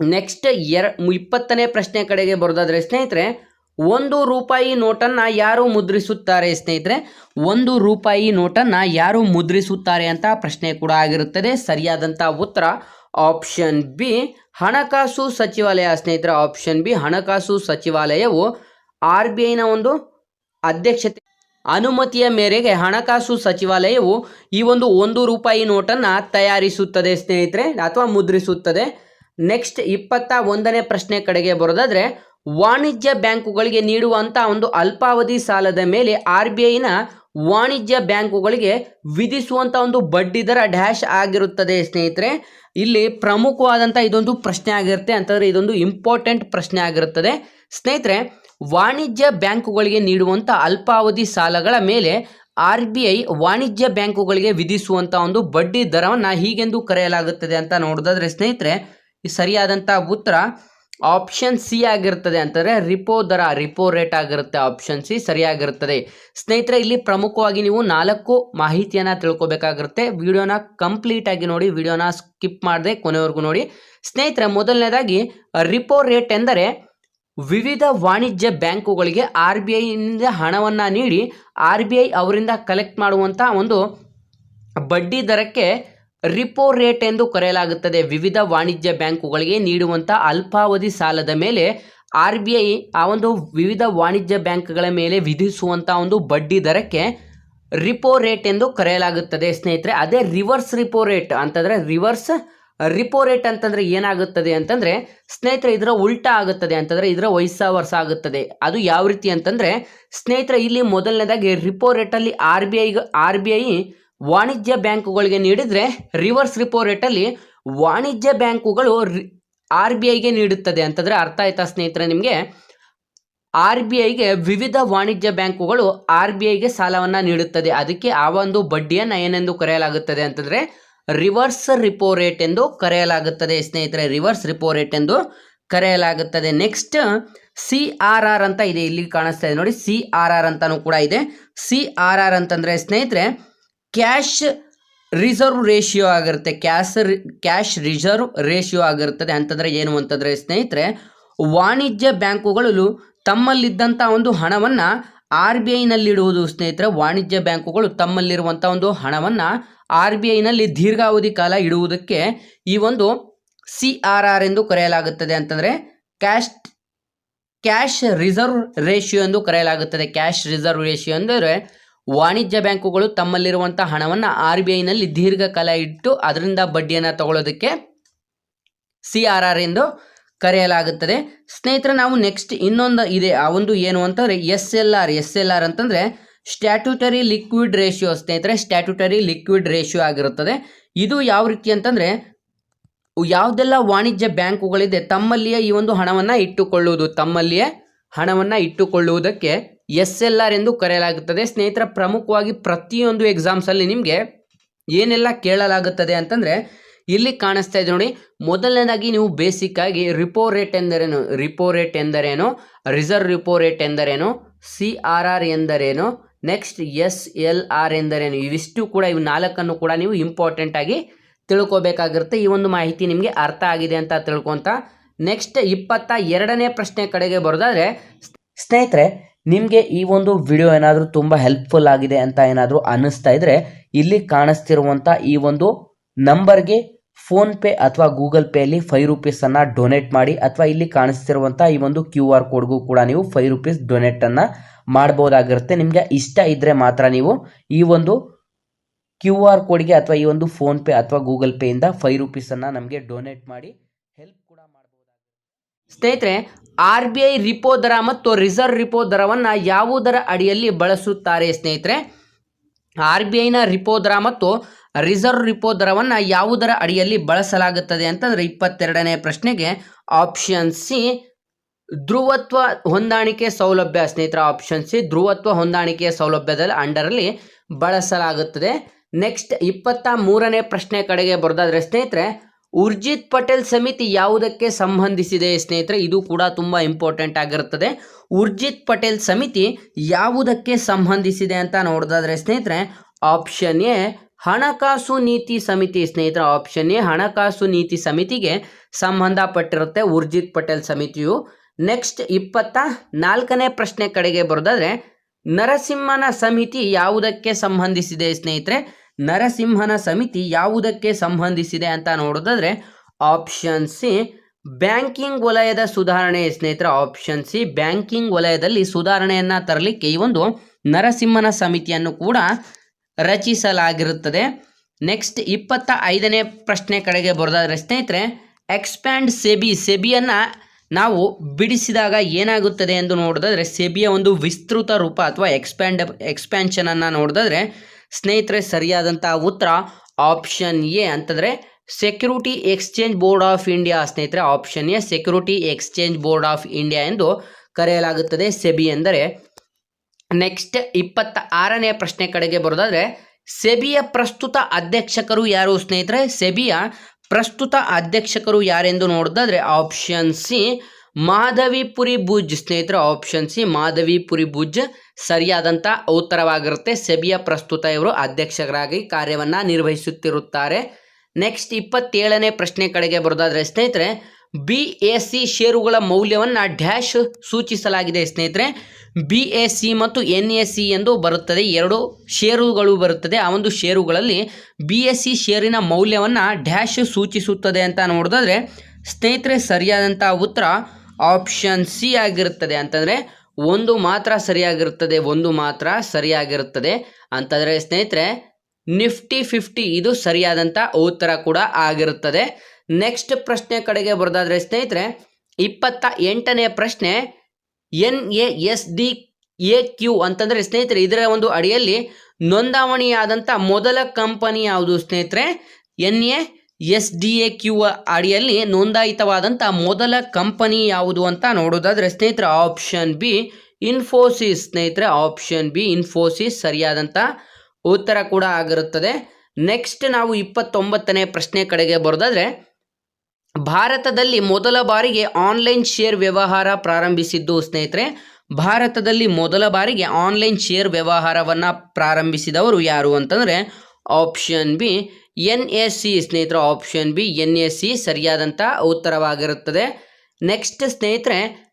ನೆಕ್ಸ್ಟ್ ಎರ, ಇಪ್ಪತ್ತನೇ ಪ್ರಶ್ನೆ ಕಡೆಗೆ ಬರೋದಾದ್ರೆ ಸ್ನೇಹಿತರೆ, ಒಂದು ರೂಪಾಯಿ ನೋಟನ್ನು ಯಾರು ಮುದ್ರಿಸುತ್ತಾರೆ ಸ್ನೇಹಿತರೆ? ಒಂದು ರೂಪಾಯಿ ನೋಟನ್ನು ಯಾರು ಮುದ್ರಿಸುತ್ತಾರೆ ಅಂತ ಪ್ರಶ್ನೆ ಕೂಡ ಆಗಿರುತ್ತದೆ. ಸರಿಯಾದಂಥ ಉತ್ತರ ಆಪ್ಷನ್ ಬಿ, ಹಣಕಾಸು ಸಚಿವಾಲಯ ಸ್ನೇಹಿತರೆ. ಆಪ್ಷನ್ ಬಿ, ಹಣಕಾಸು ಸಚಿವಾಲಯವು ಆರ್ ಬಿ ಐನ ಒಂದು ಅಧ್ಯಕ್ಷತೆ ಅನುಮತಿಯ ಮೇರೆಗೆ ಹಣಕಾಸು ಸಚಿವಾಲಯವು ಈ ಒಂದು ಒಂದು ರೂಪಾಯಿ ನೋಟನ್ನು ತಯಾರಿಸುತ್ತದೆ, ಸ್ನೇಹಿತರೆ, ಅಥವಾ ಮುದ್ರಿಸುತ್ತದೆ. ನೆಕ್ಸ್ಟ್ ಇಪ್ಪತ್ತ ಒಂದನೇ ಪ್ರಶ್ನೆ ಕಡೆಗೆ ಬರೋದಾದರೆ, ವಾಣಿಜ್ಯ ಬ್ಯಾಂಕುಗಳಿಗೆ ನೀಡುವಂಥ ಒಂದು ಅಲ್ಪಾವಧಿ ಸಾಲದ ಮೇಲೆ ಆರ್ ಬಿ ಐನ ವಾಣಿಜ್ಯ ಬ್ಯಾಂಕುಗಳಿಗೆ ವಿಧಿಸುವಂಥ ಒಂದು ಬಡ್ಡಿ ದರ ಡ್ಯಾಶ್ ಆಗಿರುತ್ತದೆ, ಸ್ನೇಹಿತರೆ. ಇಲ್ಲಿ ಪ್ರಮುಖವಾದಂಥ ಇದೊಂದು ಪ್ರಶ್ನೆ ಆಗಿರುತ್ತೆ ಅಂತಂದರೆ ಇದೊಂದು ಇಂಪಾರ್ಟೆಂಟ್ ಪ್ರಶ್ನೆ ಆಗಿರುತ್ತದೆ. ಸ್ನೇಹಿತರೆ ವಾಣಿಜ್ಯ ಬ್ಯಾಂಕುಗಳಿಗೆ ನೀಡುವಂಥ ಅಲ್ಪಾವಧಿ ಸಾಲಗಳ ಮೇಲೆ ಆರ್ ಬಿ ಐ ವಾಣಿಜ್ಯ ಬ್ಯಾಂಕುಗಳಿಗೆ ವಿಧಿಸುವಂಥ ಒಂದು ಬಡ್ಡಿ ದರವನ್ನು ಹೀಗೆಂದು ಕರೆಯಲಾಗುತ್ತದೆ ಅಂತ ನೋಡೋದಾದ್ರೆ ಸ್ನೇಹಿತರೆ ಸರಿಯಾದಂಥ ಉತ್ತರ ಆಪ್ಷನ್ ಸಿ ಆಗಿರುತ್ತದೆ ಅಂತಂದರೆ ರಿಪೋ ದರ ರಿಪೋ ರೇಟ್ ಆಗಿರುತ್ತೆ ಆಪ್ಷನ್ ಸಿ ಸರಿಯಾಗಿರುತ್ತದೆ ಸ್ನೇಹಿತರೆ, ಇಲ್ಲಿ ಪ್ರಮುಖವಾಗಿ ನೀವು ನಾಲ್ಕು ಮಾಹಿತಿಯನ್ನು ತಿಳ್ಕೊಬೇಕಾಗಿರುತ್ತೆ. ವಿಡಿಯೋನ ಕಂಪ್ಲೀಟ್ ಆಗಿ ನೋಡಿ, ವಿಡಿಯೋನ ಸ್ಕಿಪ್ ಮಾಡದೆ ಕೊನೆವರೆಗೂ ನೋಡಿ. ಸ್ನೇಹಿತರೆ, ಮೊದಲನೇದಾಗಿ ರಿಪೋ ರೇಟ್ ಎಂದರೆ ವಿವಿಧ ವಾಣಿಜ್ಯ ಬ್ಯಾಂಕುಗಳಿಗೆ ಆರ್ ಬಿ ಐನಿಂದ ಹಣವನ್ನು ನೀಡಿ ಆರ್ ಬಿ ಐ ಅವರಿಂದ ಕಲೆಕ್ಟ್ ಮಾಡುವಂಥ ಒಂದು ಬಡ್ಡಿ ದರಕ್ಕೆ ರಿಪೋ ರೇಟ್ ಎಂದು ಕರೆಯಲಾಗುತ್ತದೆ. ವಿವಿಧ ವಾಣಿಜ್ಯ ಬ್ಯಾಂಕುಗಳಿಗೆ ನೀಡುವಂಥ ಅಲ್ಪಾವಧಿ ಸಾಲದ ಮೇಲೆ ಆರ್ ಬಿ ಐ ಆ ಒಂದು ವಿವಿಧ ವಾಣಿಜ್ಯ ಬ್ಯಾಂಕ್ಗಳ ಮೇಲೆ ವಿಧಿಸುವಂಥ ಒಂದು ಬಡ್ಡಿ ದರಕ್ಕೆ ರಿಪೋ ರೇಟ್ ಎಂದು ಕರೆಯಲಾಗುತ್ತದೆ. ಸ್ನೇಹಿತರೆ, ಅದೇ ರಿವರ್ಸ್ ರಿಪೋ ರೇಟ್ ಅಂತಂದರೆ ರಿವರ್ಸ್ ರಿಪೋ ರೇಟ್ ಅಂತಂದರೆ ಏನಾಗುತ್ತದೆ ಅಂತಂದರೆ ಸ್ನೇಹಿತರೆ, ಇದರ ಉಲ್ಟಾ ಆಗುತ್ತದೆ ಅಂತಂದರೆ ಇದರ ವಯಸ್ಸ ವರ್ಷ ಆಗುತ್ತದೆ. ಅದು ಯಾವ ರೀತಿ ಅಂತಂದರೆ ಸ್ನೇಹಿತರೆ, ಇಲ್ಲಿ ಮೊದಲನೇದಾಗಿ ರಿಪೋ ರೇಟಲ್ಲಿ R B I R B I ವಾಣಿಜ್ಯ ಬ್ಯಾಂಕುಗಳಿಗೆ ನೀಡಿದರೆ ರಿವರ್ಸ್ ರಿಪೋ ರೇಟಲ್ಲಿ ವಾಣಿಜ್ಯ ಬ್ಯಾಂಕುಗಳು ಆರ್ ಬಿ ಐಗೆ ನೀಡುತ್ತದೆ ಅಂತಂದರೆ ಅರ್ಥ ಆಯ್ತಾ ಸ್ನೇಹಿತರೆ ನಿಮಗೆ? ಆರ್ ಬಿ ಐಗೆ ವಿವಿಧ ವಾಣಿಜ್ಯ ಬ್ಯಾಂಕುಗಳು ಆರ್ ಬಿ ಐಗೆ ಸಾಲವನ್ನು ನೀಡುತ್ತದೆ. ಅದಕ್ಕೆ ಆ ಒಂದು ಬಡ್ಡಿಯನ್ನು ಏನೆಂದು ಕರೆಯಲಾಗುತ್ತದೆ ಅಂತಂದರೆ ರಿವರ್ಸ್ ರಿಪೋ ರೇಟ್ ಎಂದು ಕರೆಯಲಾಗುತ್ತದೆ. ಸ್ನೇಹಿತರೆ ರಿವರ್ಸ್ ರಿಪೋ ರೇಟ್ ಎಂದು ಕರೆಯಲಾಗುತ್ತದೆ. ನೆಕ್ಸ್ಟ್ ಸಿ ಆರ್ ಆರ್ ಅಂತ ಇದೆ. ಇಲ್ಲಿ ಕಾಣಿಸ್ತಾ ಇದೆ. ನೋಡಿ ಸಿ ಆರ್ ಆರ್ ಅಂತಾನೂ ಕೂಡ ಇದೆ. ಸಿ ಆರ್ ಆರ್ ಅಂತಂದರೆ, ಸ್ನೇಹಿತರೆ ಕ್ಯಾಶ್ ರಿಸರ್ವ್ ರೇಷಿಯೋ ಆಗಿರುತ್ತೆ. ಕ್ಯಾಶ್ ಕ್ಯಾಶ್ ರಿಸರ್ವ್ ರೇಷಿಯೋ ಆಗಿರುತ್ತದೆ ಅಂತಂದರೆ ಏನು ಅಂತಂದರೆ, ಸ್ನೇಹಿತರೆ, ವಾಣಿಜ್ಯ ಬ್ಯಾಂಕುಗಳು ತಮ್ಮಲ್ಲಿದ್ದಂಥ ಒಂದು ಹಣವನ್ನು ಆರ್ ಬಿ ಐನಲ್ಲಿಡುವುದು ಸ್ನೇಹಿತರೆ, ವಾಣಿಜ್ಯ ಬ್ಯಾಂಕುಗಳು ತಮ್ಮಲ್ಲಿರುವಂಥ ಒಂದು ಹಣವನ್ನು ಆರ್ ಬಿ ಐನಲ್ಲಿ ದೀರ್ಘಾವಧಿ ಕಾಲ ಇಡುವುದಕ್ಕೆ ಈ ಒಂದು ಸಿ ಆರ್ ಆರ್ ಎಂದು ಕರೆಯಲಾಗುತ್ತದೆ ಅಂತಂದರೆ ಕ್ಯಾಶ್ ಕ್ಯಾಶ್ ರಿಸರ್ವ್ ರೇಷಿಯೋ ಎಂದು ಕರೆಯಲಾಗುತ್ತದೆ. ಕ್ಯಾಶ್ ರಿಸರ್ವ್ ರೇಷಿಯೋ ಅಂದರೆ ವಾಣಿಜ್ಯ ಬ್ಯಾಂಕುಗಳು ತಮ್ಮಲ್ಲಿರುವಂಥ ಹಣವನ್ನು ಆರ್ ಬಿ ಐನಲ್ಲಿ ದೀರ್ಘಕಾಲ ಇಟ್ಟು ಅದರಿಂದ ಬಡ್ಡಿಯನ್ನು ತಗೊಳ್ಳೋದಕ್ಕೆ ಸಿ ಆರ್ ಆರ್ ಎಂದು ಕರೆಯಲಾಗುತ್ತದೆ. ಸ್ನೇಹಿತರೆ, ನಾವು ನೆಕ್ಸ್ಟ್ ಇನ್ನೊಂದು ಇದೆ. ಆ ಒಂದು ಏನು ಅಂತಂದರೆ S L R. S L R ಅಂತಂದರೆ ಸ್ಟ್ಯಾಟ್ಯೂಟರಿ ಲಿಕ್ವಿಡ್ ರೇಷಿಯೋ ಸ್ನೇಹಿತರೆ, ಸ್ಟ್ಯಾಟ್ಯೂಟರಿ ಲಿಕ್ವಿಡ್ ರೇಷಿಯೋ ಆಗಿರುತ್ತದೆ. ಇದು ಯಾವ ರೀತಿ ಅಂತಂದರೆ, ಯಾವುದೆಲ್ಲ ವಾಣಿಜ್ಯ ಬ್ಯಾಂಕುಗಳಿದೆ, ತಮ್ಮಲ್ಲಿಯೇ ಈ ಒಂದು ಹಣವನ್ನು ಇಟ್ಟುಕೊಳ್ಳುವುದು, ತಮ್ಮಲ್ಲಿಯೇ ಹಣವನ್ನು ಇಟ್ಟುಕೊಳ್ಳುವುದಕ್ಕೆ ಎಸ್ ಎಲ್ ಆರ್ ಎಂದು ಕರೆಯಲಾಗುತ್ತದೆ. ಸ್ನೇಹಿತರ, ಪ್ರಮುಖವಾಗಿ ಪ್ರತಿಯೊಂದು ಎಕ್ಸಾಮ್ಸಲ್ಲಿ ನಿಮಗೆ ಏನೆಲ್ಲ ಕೇಳಲಾಗುತ್ತದೆ ಅಂತಂದರೆ, ಇಲ್ಲಿ ಕಾಣಿಸ್ತಾ ಇದೆ ನೋಡಿ, ಮೊದಲನೇದಾಗಿ ನೀವು ಬೇಸಿಕ್ ಆಗಿ ರಿಪೋ ರೇಟ್ ಎಂದರೇನು? ರಿಪೋ ರೇಟ್ ಎಂದರೇನು? ರಿಸರ್ವ್ ರಿಪೋ ರೇಟ್ ಎಂದರೇನು? ಸಿ ಆರ್ ಆರ್ ಎಂದರೇನು? ನೆಕ್ಸ್ಟ್ ಎಸ್ ಎಲ್ ಆರ್ ಎಂದರೇನು? ಇವಿಷ್ಟು ಕೂಡ, ಇವು ನಾಲ್ಕನ್ನು ಕೂಡ ನೀವು ಇಂಪಾರ್ಟೆಂಟ್ ಆಗಿ ತಿಳ್ಕೋಬೇಕಾಗಿರುತ್ತೆ. ಈ ಒಂದು ಮಾಹಿತಿ ನಿಮಗೆ ಅರ್ಥ ಆಗಿದೆ ಅಂತ ತಿಳ್ಕೊಂತ ನೆಕ್ಸ್ಟ್ ಇಪ್ಪತ್ತ ಎರಡನೇ ಪ್ರಶ್ನೆ ಕಡೆಗೆ ಬರೋದಾದರೆ, ಸ್ನೇಹಿತರೆ, ನಿಮಗೆ ಈ ಒಂದು ವಿಡಿಯೋ ಏನಾದರೂ ತುಂಬ ಹೆಲ್ಪ್ಫುಲ್ ಆಗಿದೆ ಅಂತ ಏನಾದರೂ ಅನ್ನಿಸ್ತಾ ಇದ್ರೆ, ಇಲ್ಲಿ ಕಾಣಿಸ್ತಿರುವಂಥ ಈ ಒಂದು ನಂಬರ್ಗೆ ಫೋನ್ ಪೇ ಅಥವಾ ಗೂಗಲ್ ಪೇಯಲ್ಲಿ ಫೈವ್ ರುಪೀಸನ್ನು ಡೊನೇಟ್ ಮಾಡಿ, ಅಥವಾ ಇಲ್ಲಿ ಕಾಣಿಸ್ತಿರುವಂಥ ಈ ಒಂದು ಕ್ಯೂ ಆರ್ ಕೋಡ್ಗೂ ಕೂಡ ನೀವು ಫೈವ್ ರುಪೀಸ್ ಡೊನೇಟನ್ನು ಮಾಡ್ಬೋದಾಗಿರುತ್ತೆ. ನಿಮಗೆ ಇಷ್ಟ ಇದ್ದರೆ ಮಾತ್ರ ನೀವು ಈ ಒಂದು ಕ್ಯೂ ಆರ್ ಕೋಡ್ಗೆ ಅಥವಾ ಈ ಒಂದು ಫೋನ್ಪೇ ಅಥವಾ ಗೂಗಲ್ ಪೇಯಿಂದ ಫೈವ್ ರುಪೀಸನ್ನು ನಮಗೆ ಡೊನೇಟ್ ಮಾಡಿ ಹೆಲ್ಪ್ ಕೂಡ ಮಾಡ್ಬೋದು ಸ್ನೇಹಿತರೆ, ಆರ್ ಬಿ ಐ ರಿಪೋ ದರ ಮತ್ತು ರಿಸರ್ವ್ ರಿಪೋ ದರವನ್ನು ಯಾವುದರ ಅಡಿಯಲ್ಲಿ ಬಳಸುತ್ತಾರೆ ಸ್ನೇಹಿತರೆ? ಆರ್ ಬಿ ಐನ ರಿಪೋ ದರ ಮತ್ತು ರಿಸರ್ವ್ ರಿಪೋ ದರವನ್ನು ಯಾವುದರ ಅಡಿಯಲ್ಲಿ ಬಳಸಲಾಗುತ್ತದೆ ಅಂತಂದರೆ ಇಪ್ಪತ್ತೆರಡನೇ ಪ್ರಶ್ನೆಗೆ ಆಪ್ಷನ್ ಸಿ ಧ್ರುವತ್ವ ಹೊಂದಾಣಿಕೆ ಸೌಲಭ್ಯ, ಸ್ನೇಹಿತರ ಆಪ್ಷನ್ ಸಿ ಧ್ರುವತ್ವ ಹೊಂದಾಣಿಕೆಯ ಸೌಲಭ್ಯದಲ್ಲಿ ಅಂಡರಲ್ಲಿ ಬಳಸಲಾಗುತ್ತದೆ. ನೆಕ್ಸ್ಟ್ ಇಪ್ಪತ್ತ ಮೂರನೇ ಪ್ರಶ್ನೆ ಕಡೆಗೆ ಬರೋದಾದ್ರೆ, ಸ್ನೇಹಿತರೆ ಉರ್ಜಿತ್ ಪಟೇಲ್ ಸಮಿತಿ ಯಾವುದಕ್ಕೆ ಸಂಬಂಧಿಸಿದೆ, ಸ್ನೇಹಿತರೆ? ಇದು ಕೂಡ ತುಂಬ ಇಂಪಾರ್ಟೆಂಟ್ ಆಗಿರುತ್ತದೆ. ಉರ್ಜಿತ್ ಪಟೇಲ್ ಸಮಿತಿ ಯಾವುದಕ್ಕೆ ಸಂಬಂಧಿಸಿದೆ ಅಂತ ನೋಡೋದಾದ್ರೆ, ಸ್ನೇಹಿತರೆ ಆಪ್ಷನ್ ಎ ಹಣಕಾಸು ನೀತಿ ಸಮಿತಿ, ಸ್ನೇಹಿತರ ಆಪ್ಷನ್ ಎ ಹಣಕಾಸು ನೀತಿ ಸಮಿತಿಗೆ ಸಂಬಂಧಪಟ್ಟಿರುತ್ತೆ ಉರ್ಜಿತ್ ಪಟೇಲ್ ಸಮಿತಿಯು. ನೆಕ್ಸ್ಟ್ ಇಪ್ಪತ್ತ ನಾಲ್ಕನೇ ಪ್ರಶ್ನೆ ಕಡೆಗೆ ಬರೋದಾದ್ರೆ, ನರಸಿಂಹನ ಸಮಿತಿ ಯಾವುದಕ್ಕೆ ಸಂಬಂಧಿಸಿದೆ ಸ್ನೇಹಿತರೆ? ನರಸಿಂಹನ ಸಮಿತಿ ಯಾವುದಕ್ಕೆ ಸಂಬಂಧಿಸಿದೆ ಅಂತ ನೋಡೋದಾದ್ರೆ ಆಪ್ಷನ್ ಸಿ ಬ್ಯಾಂಕಿಂಗ್ ವಲಯದ ಸುಧಾರಣೆ ಸ್ನೇಹಿತರ. ಆಪ್ಷನ್ ಸಿ ಬ್ಯಾಂಕಿಂಗ್ ವಲಯದಲ್ಲಿ ಸುಧಾರಣೆಯನ್ನು ತರಲಿಕ್ಕೆ ಈ ಒಂದು ನರಸಿಂಹನ ಸಮಿತಿಯನ್ನು ಕೂಡ ರಚಿಸಲಾಗಿರುತ್ತದೆ. ನೆಕ್ಸ್ಟ್ ಇಪ್ಪತ್ತ ಐದನೇ ಪ್ರಶ್ನೆ ಕಡೆಗೆ ಬರೋದಾದ್ರೆ, ಸ್ನೇಹಿತರೆ ಎಕ್ಸ್ಪ್ಯಾಂಡ್ ಸೆಬಿ ಸೆಬಿಯನ್ನು ನಾವು ಬಿಡಿಸಿದಾಗ ಏನಾಗುತ್ತದೆ ಎಂದು ನೋಡೋದಾದ್ರೆ ಸೆಬಿಯ ಒಂದು ವಿಸ್ತೃತ ರೂಪ ಅಥವಾ ಎಕ್ಸ್ಪ್ಯಾಂಡ್ ಎಕ್ಸ್ಪ್ಯಾನ್ಷನನ್ನು ನೋಡೋದಾದ್ರೆ ಸ್ನೇಹಿತರೆ ಸರಿಯಾದಂಥ ಉತ್ತರ ಆಪ್ಷನ್ ಎ ಅಂತಂದರೆ security exchange board of India ಸ್ನೇಹಿತರೆ option A security exchange board of India ಎಂದು ಕರೆಯಲಾಗುತ್ತದೆ ಸೆಬಿ ಎಂದರೆ. ನೆಕ್ಸ್ಟ್ ಇಪ್ಪತ್ತ ಆರನೇ ಪ್ರಶ್ನೆ ಕಡೆಗೆ ಬರೋದಾದರೆ ಸೆಬಿಯ ಪ್ರಸ್ತುತ ಅಧ್ಯಕ್ಷಕರು ಯಾರು ಸ್ನೇಹಿತರೆ? ಸೆಬಿಯ ಪ್ರಸ್ತುತ ಅಧ್ಯಕ್ಷಕರು ಯಾರೆಂದು ನೋಡೋದಾದ್ರೆ ಆಪ್ಷನ್ ಸಿ ಮಾಧವಿಪುರಿ ಭುಜ್. ಸ್ನೇಹಿತರೆ ಆಪ್ಷನ್ ಸಿ ಮಾಧವಿಪುರಿ ಭುಜ್ ಸರಿಯಾದಂಥ ಉತ್ತರವಾಗಿರುತ್ತೆ. ಸೆಬಿಯ ಪ್ರಸ್ತುತ ಇವರು ಅಧ್ಯಕ್ಷರಾಗಿ ಕಾರ್ಯವನ್ನು ನಿರ್ವಹಿಸುತ್ತಿರುತ್ತಾರೆ. ನೆಕ್ಸ್ಟ್ ಇಪ್ಪತ್ತೇಳನೇ ಪ್ರಶ್ನೆ ಕಡೆಗೆ ಬರೋದಾದ್ರೆ, ಸ್ನೇಹಿತರೆ ಬಿ ಎ ಸಿ ಷೇರುಗಳ ಮೌಲ್ಯವನ್ನು ಡ್ಯಾಶ್ ಸೂಚಿಸಲಾಗಿದೆ ಸ್ನೇಹಿತರೆ. ಬಿ ಎ ಸಿ ಮತ್ತು ಎನ್ ಎ ಸಿ ಎಂದು ಬರುತ್ತದೆ. ಎರಡು ಷೇರುಗಳು ಬರುತ್ತದೆ. ಆ ಒಂದು ಷೇರುಗಳಲ್ಲಿ ಬಿ ಎಸ್ ಸಿ ಷೇರಿನ ಮೌಲ್ಯವನ್ನು ಡ್ಯಾಶ್ ಸೂಚಿಸುತ್ತದೆ ಅಂತ ನೋಡಿದ್ರೆ ಸ್ನೇಹಿತರೆ ಸರಿಯಾದಂಥ ಉತ್ತರ ಆಪ್ಷನ್ ಸಿ ಆಗಿರುತ್ತದೆ. ಅಂತಂದರೆ, ಒಂದು ಮಾತ್ರ ಸರಿಯಾಗಿರುತ್ತದೆ, ಒಂದು ಮಾತ್ರ ಸರಿಯಾಗಿರುತ್ತದೆ ಅಂತಂದರೆ ಸ್ನೇಹಿತರೆ, ನಿಫ್ಟಿ ಫಿಫ್ಟಿ ಇದು ಸರಿಯಾದಂಥ ಉತ್ತರ ಕೂಡ ಆಗಿರುತ್ತದೆ. ನೆಕ್ಸ್ಟ್ ಪ್ರಶ್ನೆ ಕಡೆಗೆ ಬರೋದಾದ್ರೆ ಸ್ನೇಹಿತರೆ, ಇಪ್ಪತ್ತ ಎಂಟನೇ ಪ್ರಶ್ನೆ N A S D A Q ಅಂತಂದರೆ ಸ್ನೇಹಿತರೆ, ಇದರ ಒಂದು ಅಡಿಯಲ್ಲಿ ನೋಂದಾವಣಿಯಾದಂಥ ಮೊದಲ ಕಂಪನಿ ಯಾವುದು ಸ್ನೇಹಿತರೆ? N A S D A Q ಅಡಿಯಲ್ಲಿ ನೋಂದಾಯಿತವಾದಂಥ ಮೊದಲ ಕಂಪನಿ ಯಾವುದು ಅಂತ ನೋಡೋದಾದ್ರೆ ಸ್ನೇಹಿತರೆ ಆಪ್ಷನ್ ಬಿ ಇನ್ಫೋಸಿಸ್ ಸ್ನೇಹಿತರೆ ಆಪ್ಷನ್ ಬಿ ಇನ್ಫೋಸಿಸ್ ಸರಿಯಾದಂಥ ಉತ್ತರ ಕೂಡ ಆಗಿರುತ್ತದೆ. ನೆಕ್ಸ್ಟ್ ನಾವು ಇಪ್ಪತ್ತೊಂಬತ್ತನೇ ಪ್ರಶ್ನೆ ಕಡೆಗೆ ಬರೋದಾದ್ರೆ ಭಾರತದಲ್ಲಿ ಮೊದಲ ಬಾರಿಗೆ ಆನ್ಲೈನ್ ಶೇರ್ ವ್ಯವಹಾರ ಪ್ರಾರಂಭಿಸಿದ್ದು ಸ್ನೇಹಿತರೆ, ಭಾರತದಲ್ಲಿ ಮೊದಲ ಬಾರಿಗೆ ಆನ್ಲೈನ್ ಶೇರ್ ವ್ಯವಹಾರವನ್ನು ಪ್ರಾರಂಭಿಸಿದವರು ಯಾರು ಅಂತಂದರೆ option B N S C. ಸ್ನೇಹಿತರೆ, option B N S C ಸರಿಯಾದಂಥ ಉತ್ತರವಾಗಿರುತ್ತದೆ. ನೆಕ್ಸ್ಟ್ ಸ್ನೇಹಿತರೆ,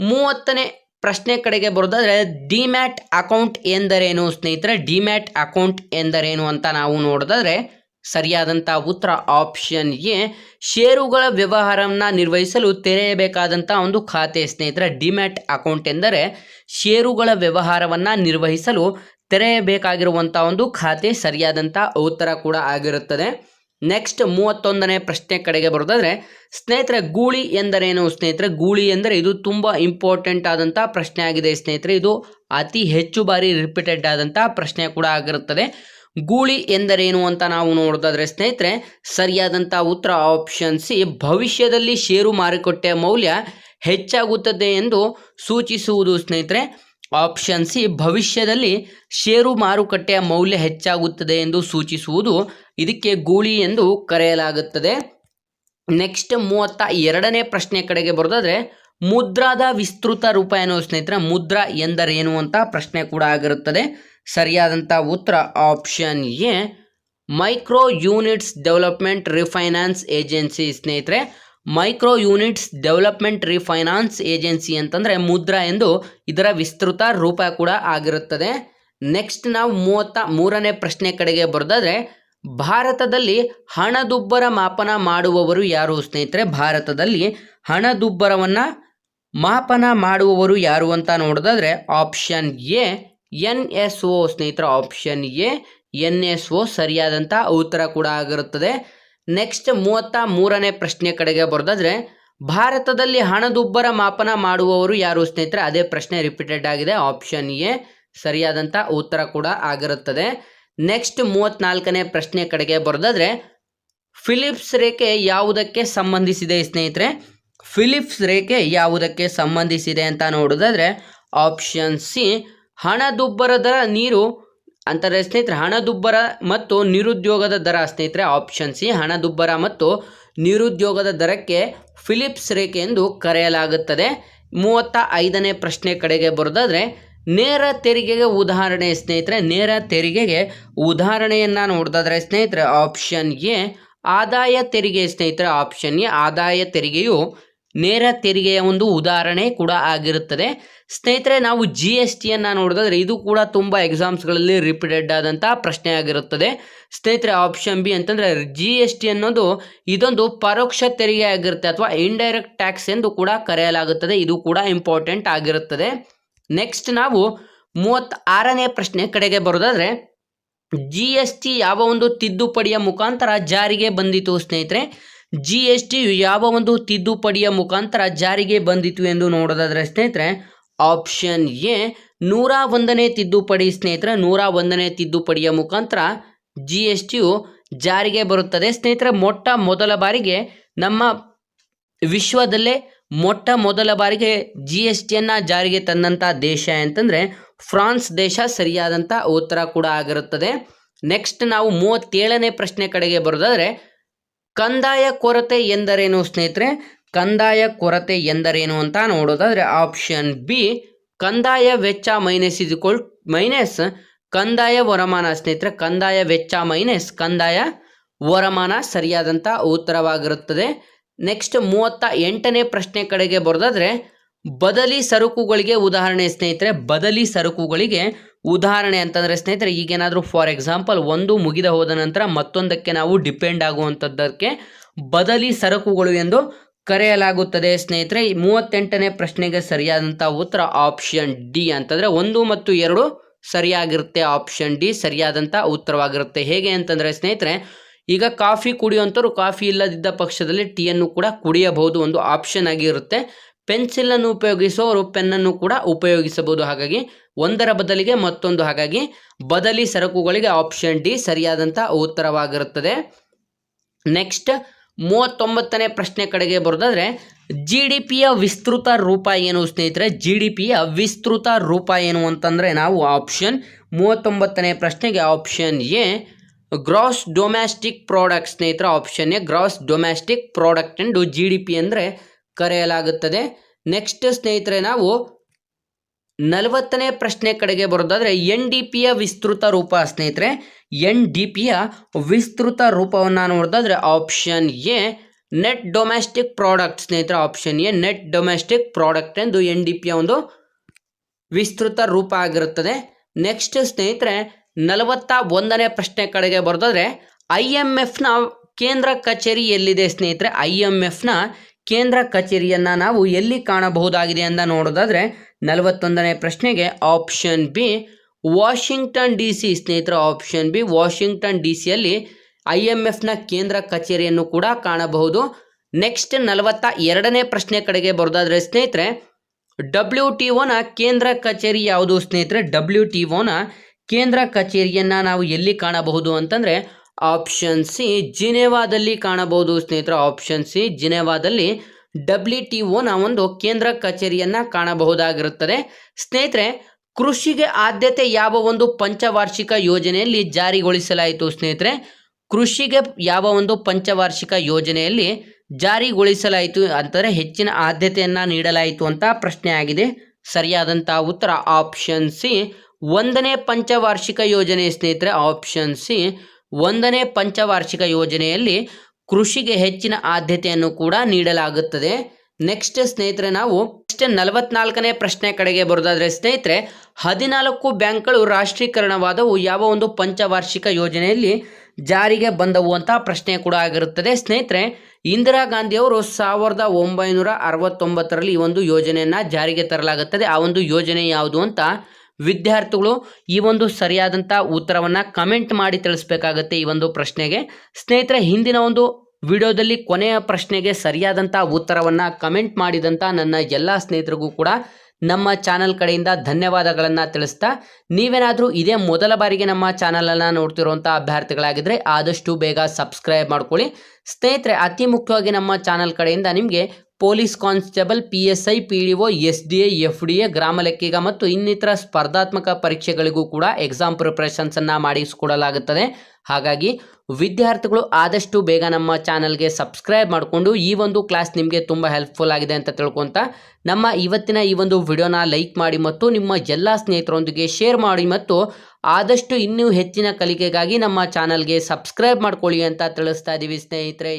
ಮೂವತ್ತನೇ ಪ್ರಶ್ನೆ ಕಡೆಗೆ ಬರೋದಾದ್ರೆ ಡಿಮ್ಯಾಟ್ ಅಕೌಂಟ್ ಎಂದರೇನು ಸ್ನೇಹಿತರೆ? ಡಿಮ್ಯಾಟ್ ಅಕೌಂಟ್ ಎಂದರೇನು ಅಂತ ನಾವು ನೋಡೋದಾದ್ರೆ ಸರಿಯಾದಂಥ ಉತ್ತರ ಆಪ್ಷನ್ ಎ ಷೇರುಗಳ ವ್ಯವಹಾರವನ್ನು ನಿರ್ವಹಿಸಲು ತೆರೆಯಬೇಕಾದಂಥ ಒಂದು ಖಾತೆ ಸ್ನೇಹಿತರೆ ಡಿಮ್ಯಾಟ್ ಅಕೌಂಟ್ ಎಂದರೆ ಷೇರುಗಳ ವ್ಯವಹಾರವನ್ನು ನಿರ್ವಹಿಸಲು ತೆರೆಯಬೇಕಾಗಿರುವಂಥ ಒಂದು ಖಾತೆ ಸರಿಯಾದಂಥ ಉತ್ತರ ಕೂಡ ಆಗಿರುತ್ತದೆ. ನೆಕ್ಸ್ಟ್ ಮೂವತ್ತೊಂದನೇ ಪ್ರಶ್ನೆ ಕಡೆಗೆ ಬರೋದಾದರೆ, ಸ್ನೇಹಿತರೆ, ಗೂಳಿ ಎಂದರೇನು ಸ್ನೇಹಿತರೆ? ಗೂಳಿ ಎಂದರೆ ಇದು ತುಂಬ ಇಂಪಾರ್ಟೆಂಟ್ ಆದಂಥ ಪ್ರಶ್ನೆ ಆಗಿದೆ ಸ್ನೇಹಿತರೆ. ಇದು ಅತಿ ಹೆಚ್ಚು ಬಾರಿ ರಿಪೀಟೆಡ್ ಆದಂಥ ಪ್ರಶ್ನೆ ಕೂಡ ಆಗಿರುತ್ತದೆ. ಗೂಳಿ ಎಂದರೇನು ಅಂತ ನಾವು ನೋಡೋದಾದ್ರೆ ಸ್ನೇಹಿತರೆ, ಸರಿಯಾದಂಥ ಉತ್ತರ ಆಪ್ಷನ್ ಸಿ, ಭವಿಷ್ಯದಲ್ಲಿ ಷೇರು ಮಾರುಕಟ್ಟೆಯ ಮೌಲ್ಯ ಹೆಚ್ಚಾಗುತ್ತದೆ ಎಂದು ಸೂಚಿಸುವುದು, ಸ್ನೇಹಿತರೆ. ಆಪ್ಷನ್ ಸಿ, ಭವಿಷ್ಯದಲ್ಲಿ ಷೇರು ಮಾರುಕಟ್ಟೆಯ ಮೌಲ್ಯ ಹೆಚ್ಚಾಗುತ್ತದೆ ಎಂದು ಸೂಚಿಸುವುದು ಇದಕ್ಕೆ ಗೂಳಿ ಎಂದು ಕರೆಯಲಾಗುತ್ತದೆ. ನೆಕ್ಸ್ಟ್ ಮೂವತ್ತ ಎರಡನೇ ಪ್ರಶ್ನೆ ಕಡೆಗೆ ಬರೋದಾದ್ರೆ, ಮುದ್ರಾದ ವಿಸ್ತೃತ ರೂಪ ಏನು ಸ್ನೇಹಿತರೆ, ಮುದ್ರಾ ಎಂದರೇನು ಅಂತ ಪ್ರಶ್ನೆ ಕೂಡ ಆಗಿರುತ್ತದೆ. ಸರಿಯಾದಂಥ ಉತ್ತರ option A micro units development refinance agency ಸ್ನೇಹಿತರೆ micro units development refinance agency ಅಂತಂದರೆ ಮುದ್ರಾ ಎಂದು ಇದರ ವಿಸ್ತೃತ ರೂಪ ಕೂಡ ಆಗಿರುತ್ತದೆ. ನೆಕ್ಸ್ಟ್ ನಾವು ಮೂವತ್ತ, ಮೂರನೇ ಪ್ರಶ್ನೆ ಕಡೆಗೆ ಬರೆದಾದರೆ, ಭಾರತದಲ್ಲಿ ಹಣದುಬ್ಬರ ಮಾಪನ ಮಾಡುವವರು ಯಾರು ಸ್ನೇಹಿತರೆ? ಭಾರತದಲ್ಲಿ ಹಣದುಬ್ಬರವನ್ನು ಮಾಪನ ಮಾಡುವವರು ಯಾರು ಅಂತ ನೋಡೋದಾದ್ರೆ option A N S O ಸ್ನೇಹಿತರ option A N S O ಸರಿಯಾದಂಥ ಉತ್ತರ ಕೂಡ ಆಗಿರುತ್ತದೆ. ನೆಕ್ಸ್ಟ್ ಮೂವತ್ತ ಮೂರನೇ ಪ್ರಶ್ನೆ ಕಡೆಗೆ ಬರೆದಾದ್ರೆ, ಭಾರತದಲ್ಲಿ ಹಣದುಬ್ಬರ ಮಾಪನ ಮಾಡುವವರು ಯಾರು ಸ್ನೇಹಿತರೆ? ಅದೇ ಪ್ರಶ್ನೆ ರಿಪೀಟೆಡ್ ಆಗಿದೆ. ಆಪ್ಷನ್ ಎ ಸರಿಯಾದಂಥ ಉತ್ತರ ಕೂಡ ಆಗಿರುತ್ತದೆ. ನೆಕ್ಸ್ಟ್ ಮೂವತ್ನಾಲ್ಕನೇ ಪ್ರಶ್ನೆ ಕಡೆಗೆ ಬರೆದಾದ್ರೆ ಫಿಲಿಪ್ಸ್ ರೇಖೆ ಯಾವುದಕ್ಕೆ ಸಂಬಂಧಿಸಿದೆ ಸ್ನೇಹಿತರೆ? ಫಿಲಿಪ್ಸ್ ರೇಖೆ ಯಾವುದಕ್ಕೆ ಸಂಬಂಧಿಸಿದೆ ಅಂತ ನೋಡೋದಾದ್ರೆ ಆಪ್ಷನ್ ಸಿ ಹಣದುಬ್ಬರ ದರ ನೀರು, ಅಂತಾರೆ ಸ್ನೇಹಿತರೆ, ಹಣದುಬ್ಬರ ಮತ್ತು ನಿರುದ್ಯೋಗದ ದರ ಸ್ನೇಹಿತರೆ ಆಪ್ಷನ್ ಸಿ ಹಣದುಬ್ಬರ ಮತ್ತು ನಿರುದ್ಯೋಗದ ದರಕ್ಕೆ ಫಿಲಿಪ್ಸ್ ರೇಖೆ ಎಂದು ಕರೆಯಲಾಗುತ್ತದೆ. ಮೂವತ್ತ ಐದನೇ ಪ್ರಶ್ನೆ ಕಡೆಗೆ ಬರೋದಾದರೆ, ನೇರ ತೆರಿಗೆಗೆ ಉದಾಹರಣೆ ಸ್ನೇಹಿತರೆ, ನೇರ ತೆರಿಗೆಗೆ ಉದಾಹರಣೆಯನ್ನು ನೋಡೋದಾದರೆ ಸ್ನೇಹಿತರೆ ಆಪ್ಷನ್ ಎ ಆದಾಯ ತೆರಿಗೆ ಸ್ನೇಹಿತರೆ ಆಪ್ಷನ್ ಎ ಆದಾಯ ತೆರಿಗೆಯು ನೇರ ತೆರಿಗೆಯ ಒಂದು ಉದಾಹರಣೆ ಕೂಡ ಆಗಿರುತ್ತದೆ. ಸ್ನೇಹಿತರೆ, ನಾವು ಜಿ ಎಸ್ ಟಿಯನ್ನು ನೋಡಿದ್ರೆ ಇದು ಕೂಡ ತುಂಬ ಎಕ್ಸಾಮ್ಸ್ಗಳಲ್ಲಿ ರಿಪೀಟೆಡ್ ಆದಂಥ ಪ್ರಶ್ನೆ ಆಗಿರುತ್ತದೆ. ಸ್ನೇಹಿತರೆ ಆಪ್ಷನ್ ಬಿ ಅಂತಂದರೆ ಜಿ ಎಸ್ ಟಿ ಅನ್ನೋದು ಇದೊಂದು ಪರೋಕ್ಷ ತೆರಿಗೆ ಆಗಿರುತ್ತೆ ಅಥವಾ ಇಂಡೈರೆಕ್ಟ್ ಟ್ಯಾಕ್ಸ್ ಎಂದು ಕೂಡ ಕರೆಯಲಾಗುತ್ತದೆ. ಇದು ಕೂಡ ಇಂಪಾರ್ಟೆಂಟ್ ಆಗಿರುತ್ತದೆ. ನೆಕ್ಸ್ಟ್ ನಾವು ಮೂವತ್ತಾರನೇ ಪ್ರಶ್ನೆ ಕಡೆಗೆ ಬರೋದಾದ್ರೆ ಜಿ ಎಸ್ ಟಿ ಯಾವ ಒಂದು ತಿದ್ದುಪಡಿಯ ಮುಖಾಂತರ ಜಾರಿಗೆ ಬಂದಿತು ಸ್ನೇಹಿತರೆ? ಜಿ ಎಸ್ ಟಿ ಯಾವ ಒಂದು ತಿದ್ದುಪಡಿಯ ಮುಖಾಂತರ ಜಾರಿಗೆ ಬಂದಿತು ಎಂದು ನೋಡೋದಾದ್ರೆ ಸ್ನೇಹಿತರೆ ಆಪ್ಷನ್ ಎ ನೂರ ಒಂದನೇ ತಿದ್ದುಪಡಿ ಸ್ನೇಹಿತರೆ, ನೂರ ಒಂದನೇ ತಿದ್ದುಪಡಿಯ ಮುಖಾಂತರ ಜಿ ಎಸ್ ಟಿಯು ಜಾರಿಗೆ ಬರುತ್ತದೆ. ಸ್ನೇಹಿತರೆ, ಮೊಟ್ಟ ಮೊದಲ ಬಾರಿಗೆ ನಮ್ಮ ವಿಶ್ವದಲ್ಲೇ ಮೊಟ್ಟ ಮೊದಲ ಬಾರಿಗೆ ಜಿ ಎಸ್ ಟಿಯನ್ನು ಜಾರಿಗೆ ತಂದಂಥ ದೇಶ ಅಂತಂದರೆ ಫ್ರಾನ್ಸ್ ದೇಶ ಸರಿಯಾದಂಥ ಉತ್ತರ ಕೂಡ ಆಗಿರುತ್ತದೆ. ನೆಕ್ಸ್ಟ್ ನಾವು ಮೂವತ್ತೇಳನೇ ಪ್ರಶ್ನೆ ಕಡೆಗೆ ಬರೋದಾದರೆ ಕಂದಾಯ ಕೊರತೆ ಎಂದರೇನು ಸ್ನೇಹಿತರೆ? ಕಂದಾಯ ಕೊರತೆ ಎಂದರೇನು ಅಂತ ನೋಡೋದಾದರೆ ಆಪ್ಷನ್ ಬಿ ಕಂದಾಯ ವೆಚ್ಚ ಮೈನಸ್ ಇದ್ಕೊಳ್ ಮೈನಸ್ ಕಂದಾಯ ವರಮಾನ. ಸ್ನೇಹಿತರೆ, ಕಂದಾಯ ವೆಚ್ಚ ಮೈನಸ್ ಕಂದಾಯ ವರಮಾನ ಸರಿಯಾದಂಥ ಉತ್ತರವಾಗಿರುತ್ತದೆ. ನೆಕ್ಸ್ಟ್ ಮೂವತ್ತ ಎಂಟನೇ ಪ್ರಶ್ನೆ ಕಡೆಗೆ ಬರೋದಾದ್ರೆ, ಬದಲಿ ಸರಕುಗಳಿಗೆ ಉದಾಹರಣೆ ಸ್ನೇಹಿತರೆ, ಬದಲಿ ಸರಕುಗಳಿಗೆ ಉದಾಹರಣೆ ಅಂತಂದರೆ ಸ್ನೇಹಿತರೆ, ಈಗೇನಾದರೂ ಫಾರ್ ಎಕ್ಸಾಂಪಲ್ ಒಂದು ಮುಗಿದ ಹೋದ ನಂತರ ಮತ್ತೊಂದಕ್ಕೆ ನಾವು ಡಿಪೆಂಡ್ ಆಗುವಂಥದ್ದಕ್ಕೆ ಬದಲಿ ಸರಕುಗಳು ಎಂದು ಕರೆಯಲಾಗುತ್ತದೆ. ಸ್ನೇಹಿತರೆ ಮೂವತ್ತೆಂಟನೇ ಪ್ರಶ್ನೆಗೆ ಸರಿಯಾದಂಥ ಉತ್ತರ ಆಪ್ಷನ್ ಡಿ ಅಂತಂದರೆ ಒಂದು ಮತ್ತು ಎರಡು ಸರಿಯಾಗಿರುತ್ತೆ. ಆಪ್ಷನ್ ಡಿ ಸರಿಯಾದಂಥ ಉತ್ತರವಾಗಿರುತ್ತೆ. ಹೇಗೆ ಅಂತಂದರೆ ಸ್ನೇಹಿತರೆ, ಈಗ ಕಾಫಿ ಕುಡಿಯುವಂಥವ್ರು ಕಾಫಿ ಇಲ್ಲದಿದ್ದ ಪಕ್ಷದಲ್ಲಿ ಟೀಯನ್ನು ಕೂಡ ಕುಡಿಯಬಹುದು. ಒಂದು ಆಪ್ಷನ್ ಆಗಿರುತ್ತೆ. ಪೆನ್ಸಿಲನ್ನು ಉಪಯೋಗಿಸೋರು ಪೆನ್ನನ್ನು ಕೂಡ ಉಪಯೋಗಿಸಬಹುದು. ಹಾಗಾಗಿ ಒಂದರ ಬದಲಿಗೆ ಮತ್ತೊಂದು. ಹಾಗಾಗಿ ಬದಲಿ ಸರಕುಗಳಿಗೆ ಆಪ್ಷನ್ ಡಿ ಸರಿಯಾದಂಥ ಉತ್ತರವಾಗಿರುತ್ತದೆ. ನೆಕ್ಸ್ಟ್ ಮೂವತ್ತೊಂಬತ್ತನೇ ಪ್ರಶ್ನೆ ಕಡೆಗೆ ಬರೋದಾದ್ರೆ ಜಿ ಡಿ ಪಿಯ ವಿಸ್ತೃತ ರೂಪ ಏನು ಸ್ನೇಹಿತರೆ? ಜಿ ಡಿ ಪಿಯ ವಿಸ್ತೃತ ರೂಪ ಏನು ಅಂತಂದರೆ ನಾವು ಆಪ್ಷನ್ ಮೂವತ್ತೊಂಬತ್ತನೇ ಪ್ರಶ್ನೆಗೆ option A gross domestic product ಸ್ನೇಹಿತರ option A gross domestic product ಎಂದು ಜಿ ಡಿ ಪಿ ಅಂದರೆ ಕರೆಯಲಾಗುತ್ತದೆ. ನೆಕ್ಸ್ಟ್ ಸ್ನೇಹಿತರೆ, ನಾವು ನಲವತ್ತನೇ ಪ್ರಶ್ನೆ ಕಡೆಗೆ ಬರೋದಾದರೆ ಎನ್ ಡಿ ಪಿಯ ವಿಸ್ತೃತ ರೂಪ ಸ್ನೇಹಿತರೆ, ಎನ್ ಡಿ ಪಿಯ ವಿಸ್ತೃತ ರೂಪವನ್ನು ನೋಡೋದಾದ್ರೆ option A net domestic product ಸ್ನೇಹಿತರೆ option A net domestic product ಎಂದು ಎನ್ ಡಿ ಪಿಯ ಒಂದು ವಿಸ್ತೃತ ರೂಪ ಆಗಿರುತ್ತದೆ. ನೆಕ್ಸ್ಟ್ ಸ್ನೇಹಿತರೆ, ನಲವತ್ತ ಒಂದನೇ ಪ್ರಶ್ನೆ ಕಡೆಗೆ ಬರೋದಾದ್ರೆ ಐ ಎಂ ಎಫ್ನ ಕೇಂದ್ರ ಕಚೇರಿ ಎಲ್ಲಿದೆ ಸ್ನೇಹಿತರೆ? ಐ ಎಂ ಎಫ್ನ ಕೇಂದ್ರ ಕಚೇರಿಯನ್ನು ನಾವು ಎಲ್ಲಿ ಕಾಣಬಹುದಾಗಿದೆ ಅಂತ ನೋಡೋದಾದರೆ ನಲವತ್ತೊಂದನೇ ಪ್ರಶ್ನೆಗೆ option B, Washington D C ಸ್ನೇಹಿತರ, ಆಪ್ಷನ್ ಬಿ, ವಾಷಿಂಗ್ಟನ್ ಡಿ ಸಿಯಲ್ಲಿ ಐ ಎಂ ಎಫ್ನ ಕೇಂದ್ರ ಕಚೇರಿಯನ್ನು ಕೂಡ ಕಾಣಬಹುದು. ನೆಕ್ಸ್ಟ್ ನಲವತ್ತ ಎರಡನೇ ಪ್ರಶ್ನೆ ಕಡೆಗೆ ಬರೋದಾದರೆ ಸ್ನೇಹಿತರೆ, ಡಬ್ಲ್ಯೂ ಟಿ ಒನ ಕೇಂದ್ರ ಕಚೇರಿ ಯಾವುದು ಸ್ನೇಹಿತರೆ? ಡಬ್ಲ್ಯೂ ಟಿ ಒನ ಕೇಂದ್ರ ಕಚೇರಿಯನ್ನು ನಾವು ಎಲ್ಲಿ ಕಾಣಬಹುದು ಅಂತಂದರೆ ಆಪ್ಷನ್ ಸಿ, ಜಿನೆವಾದಲ್ಲಿ ಕಾಣಬಹುದು. ಸ್ನೇಹಿತರೆ, ಆಪ್ಷನ್ ಸಿ, ಜಿನೆವಾದಲ್ಲಿ ಡಬ್ಲ್ಯೂ ಟಿ ಒನ ಒಂದು ಕೇಂದ್ರ ಕಚೇರಿಯನ್ನು ಕಾಣಬಹುದಾಗಿರುತ್ತದೆ. ಸ್ನೇಹಿತರೆ, ಕೃಷಿಗೆ ಆದ್ಯತೆ ಯಾವ ಒಂದು ಪಂಚವಾರ್ಷಿಕ ಯೋಜನೆಯಲ್ಲಿ ಜಾರಿಗೊಳಿಸಲಾಯಿತು? ಸ್ನೇಹಿತರೆ, ಕೃಷಿಗೆ ಯಾವ ಒಂದು ಪಂಚವಾರ್ಷಿಕ ಯೋಜನೆಯಲ್ಲಿ ಜಾರಿಗೊಳಿಸಲಾಯಿತು ಅಂತಂದರೆ ಹೆಚ್ಚಿನ ಆದ್ಯತೆಯನ್ನು ನೀಡಲಾಯಿತು ಅಂತ ಪ್ರಶ್ನೆ ಆಗಿದೆ. ಸರಿಯಾದಂತಹ ಉತ್ತರ ಆಪ್ಷನ್ ಸಿ, ಒಂದನೇ ಪಂಚವಾರ್ಷಿಕ ಯೋಜನೆ. ಸ್ನೇಹಿತರೆ, ಆಪ್ಷನ್ ಸಿ ಒಂದನೇ ಪಂಚವಾರ್ಷಿಕ ಯೋಜನೆಯಲ್ಲಿ ಕೃಷಿಗೆ ಹೆಚ್ಚಿನ ಆದ್ಯತೆಯನ್ನು ಕೂಡ ನೀಡಲಾಗುತ್ತದೆ. ನೆಕ್ಸ್ಟ್ ಸ್ನೇಹಿತರೆ, ನಾವು ನೆಕ್ಸ್ಟ್ ನಲವತ್ನಾಲ್ಕನೇ ಪ್ರಶ್ನೆ ಕಡೆಗೆ ಬರೋದಾದ್ರೆ ಸ್ನೇಹಿತರೆ, ಹದಿನಾಲ್ಕು ಬ್ಯಾಂಕ್ಗಳು ರಾಷ್ಟ್ರೀಕರಣವಾದವು, ಯಾವ ಒಂದು ಪಂಚವಾರ್ಷಿಕ ಯೋಜನೆಯಲ್ಲಿ ಜಾರಿಗೆ ಬಂದವು ಅಂತ ಪ್ರಶ್ನೆ ಕೂಡ ಆಗಿರುತ್ತದೆ. ಸ್ನೇಹಿತರೆ, ಇಂದಿರಾ ಗಾಂಧಿಯವರು ಸಾವಿರದ ಒಂಬೈನೂರ ಅರವತ್ತೊಂಬತ್ತರಲ್ಲಿ ಈ ಒಂದು ಯೋಜನೆಯನ್ನು ಜಾರಿಗೆ ತರಲಾಗುತ್ತದೆ. ಆ ಒಂದು ಯೋಜನೆ ಯಾವುದು ಅಂತ ವಿದ್ಯಾರ್ಥಿಗಳು ಈ ಒಂದು ಸರಿಯಾದಂಥ ಉತ್ತರವನ್ನು ಕಮೆಂಟ್ ಮಾಡಿ ತಿಳಿಸ್ಬೇಕಾಗತ್ತೆ ಈ ಒಂದು ಪ್ರಶ್ನೆಗೆ. ಸ್ನೇಹಿತರೆ, ಹಿಂದಿನ ಒಂದು ವಿಡಿಯೋದಲ್ಲಿ ಕೊನೆಯ ಪ್ರಶ್ನೆಗೆ ಸರಿಯಾದಂಥ ಉತ್ತರವನ್ನು ಕಮೆಂಟ್ ಮಾಡಿದಂಥ ನನ್ನ ಎಲ್ಲ ಸ್ನೇಹಿತರಿಗೂ ಕೂಡ ನಮ್ಮ ಚಾನಲ್ ಕಡೆಯಿಂದ ಧನ್ಯವಾದಗಳನ್ನು ತಿಳಿಸ್ತಾ, ನೀವೇನಾದರೂ ಇದೇ ಮೊದಲ ಬಾರಿಗೆ ನಮ್ಮ ಚಾನಲನ್ನು ನೋಡ್ತಿರುವಂಥ ಅಭ್ಯರ್ಥಿಗಳಾಗಿದ್ದರೆ ಆದಷ್ಟು ಬೇಗ ಸಬ್ಸ್ಕ್ರೈಬ್ ಮಾಡ್ಕೊಳ್ಳಿ. ಸ್ನೇಹಿತರೆ, ಅತಿ ಮುಖ್ಯವಾಗಿ ನಮ್ಮ ಚಾನಲ್ ಕಡೆಯಿಂದ ನಿಮಗೆ police constable, P S I, P D O, S D F D A, ಗ್ರಾಮ ಲೆಕ್ಕಿಗ ಮತ್ತು ಇನ್ನಿತರ ಸ್ಪರ್ಧಾತ್ಮಕ ಪರೀಕ್ಷೆಗಳಿಗೂ ಕೂಡ ಎಕ್ಸಾಮ್ ಪ್ರಿಪ್ರೇಷನ್ಸನ್ನು ಮಾಡಿಸಿಕೊಡಲಾಗುತ್ತದೆ. ಹಾಗಾಗಿ ವಿದ್ಯಾರ್ಥಿಗಳು ಆದಷ್ಟು ಬೇಗ ನಮ್ಮ ಚಾನಲ್ಗೆ ಸಬ್ಸ್ಕ್ರೈಬ್ ಮಾಡಿಕೊಂಡು ಈ ಒಂದು ಕ್ಲಾಸ್ ನಿಮಗೆ ತುಂಬ ಹೆಲ್ಪ್ಫುಲ್ ಆಗಿದೆ ಅಂತ ತಿಳ್ಕೊತ ನಮ್ಮ ಇವತ್ತಿನ ಈ ಒಂದು ವಿಡಿಯೋನ ಲೈಕ್ ಮಾಡಿ ಮತ್ತು ನಿಮ್ಮ ಎಲ್ಲ ಸ್ನೇಹಿತರೊಂದಿಗೆ ಶೇರ್ ಮಾಡಿ ಮತ್ತು ಆದಷ್ಟು ಇನ್ನೂ ಹೆಚ್ಚಿನ ಕಲಿಕೆಗಾಗಿ ನಮ್ಮ ಚಾನಲ್ಗೆ ಸಬ್ಸ್ಕ್ರೈಬ್ ಮಾಡ್ಕೊಳ್ಳಿ ಅಂತ ತಿಳಿಸ್ತಾ ಇದ್ದೀವಿ ಸ್ನೇಹಿತರೆ.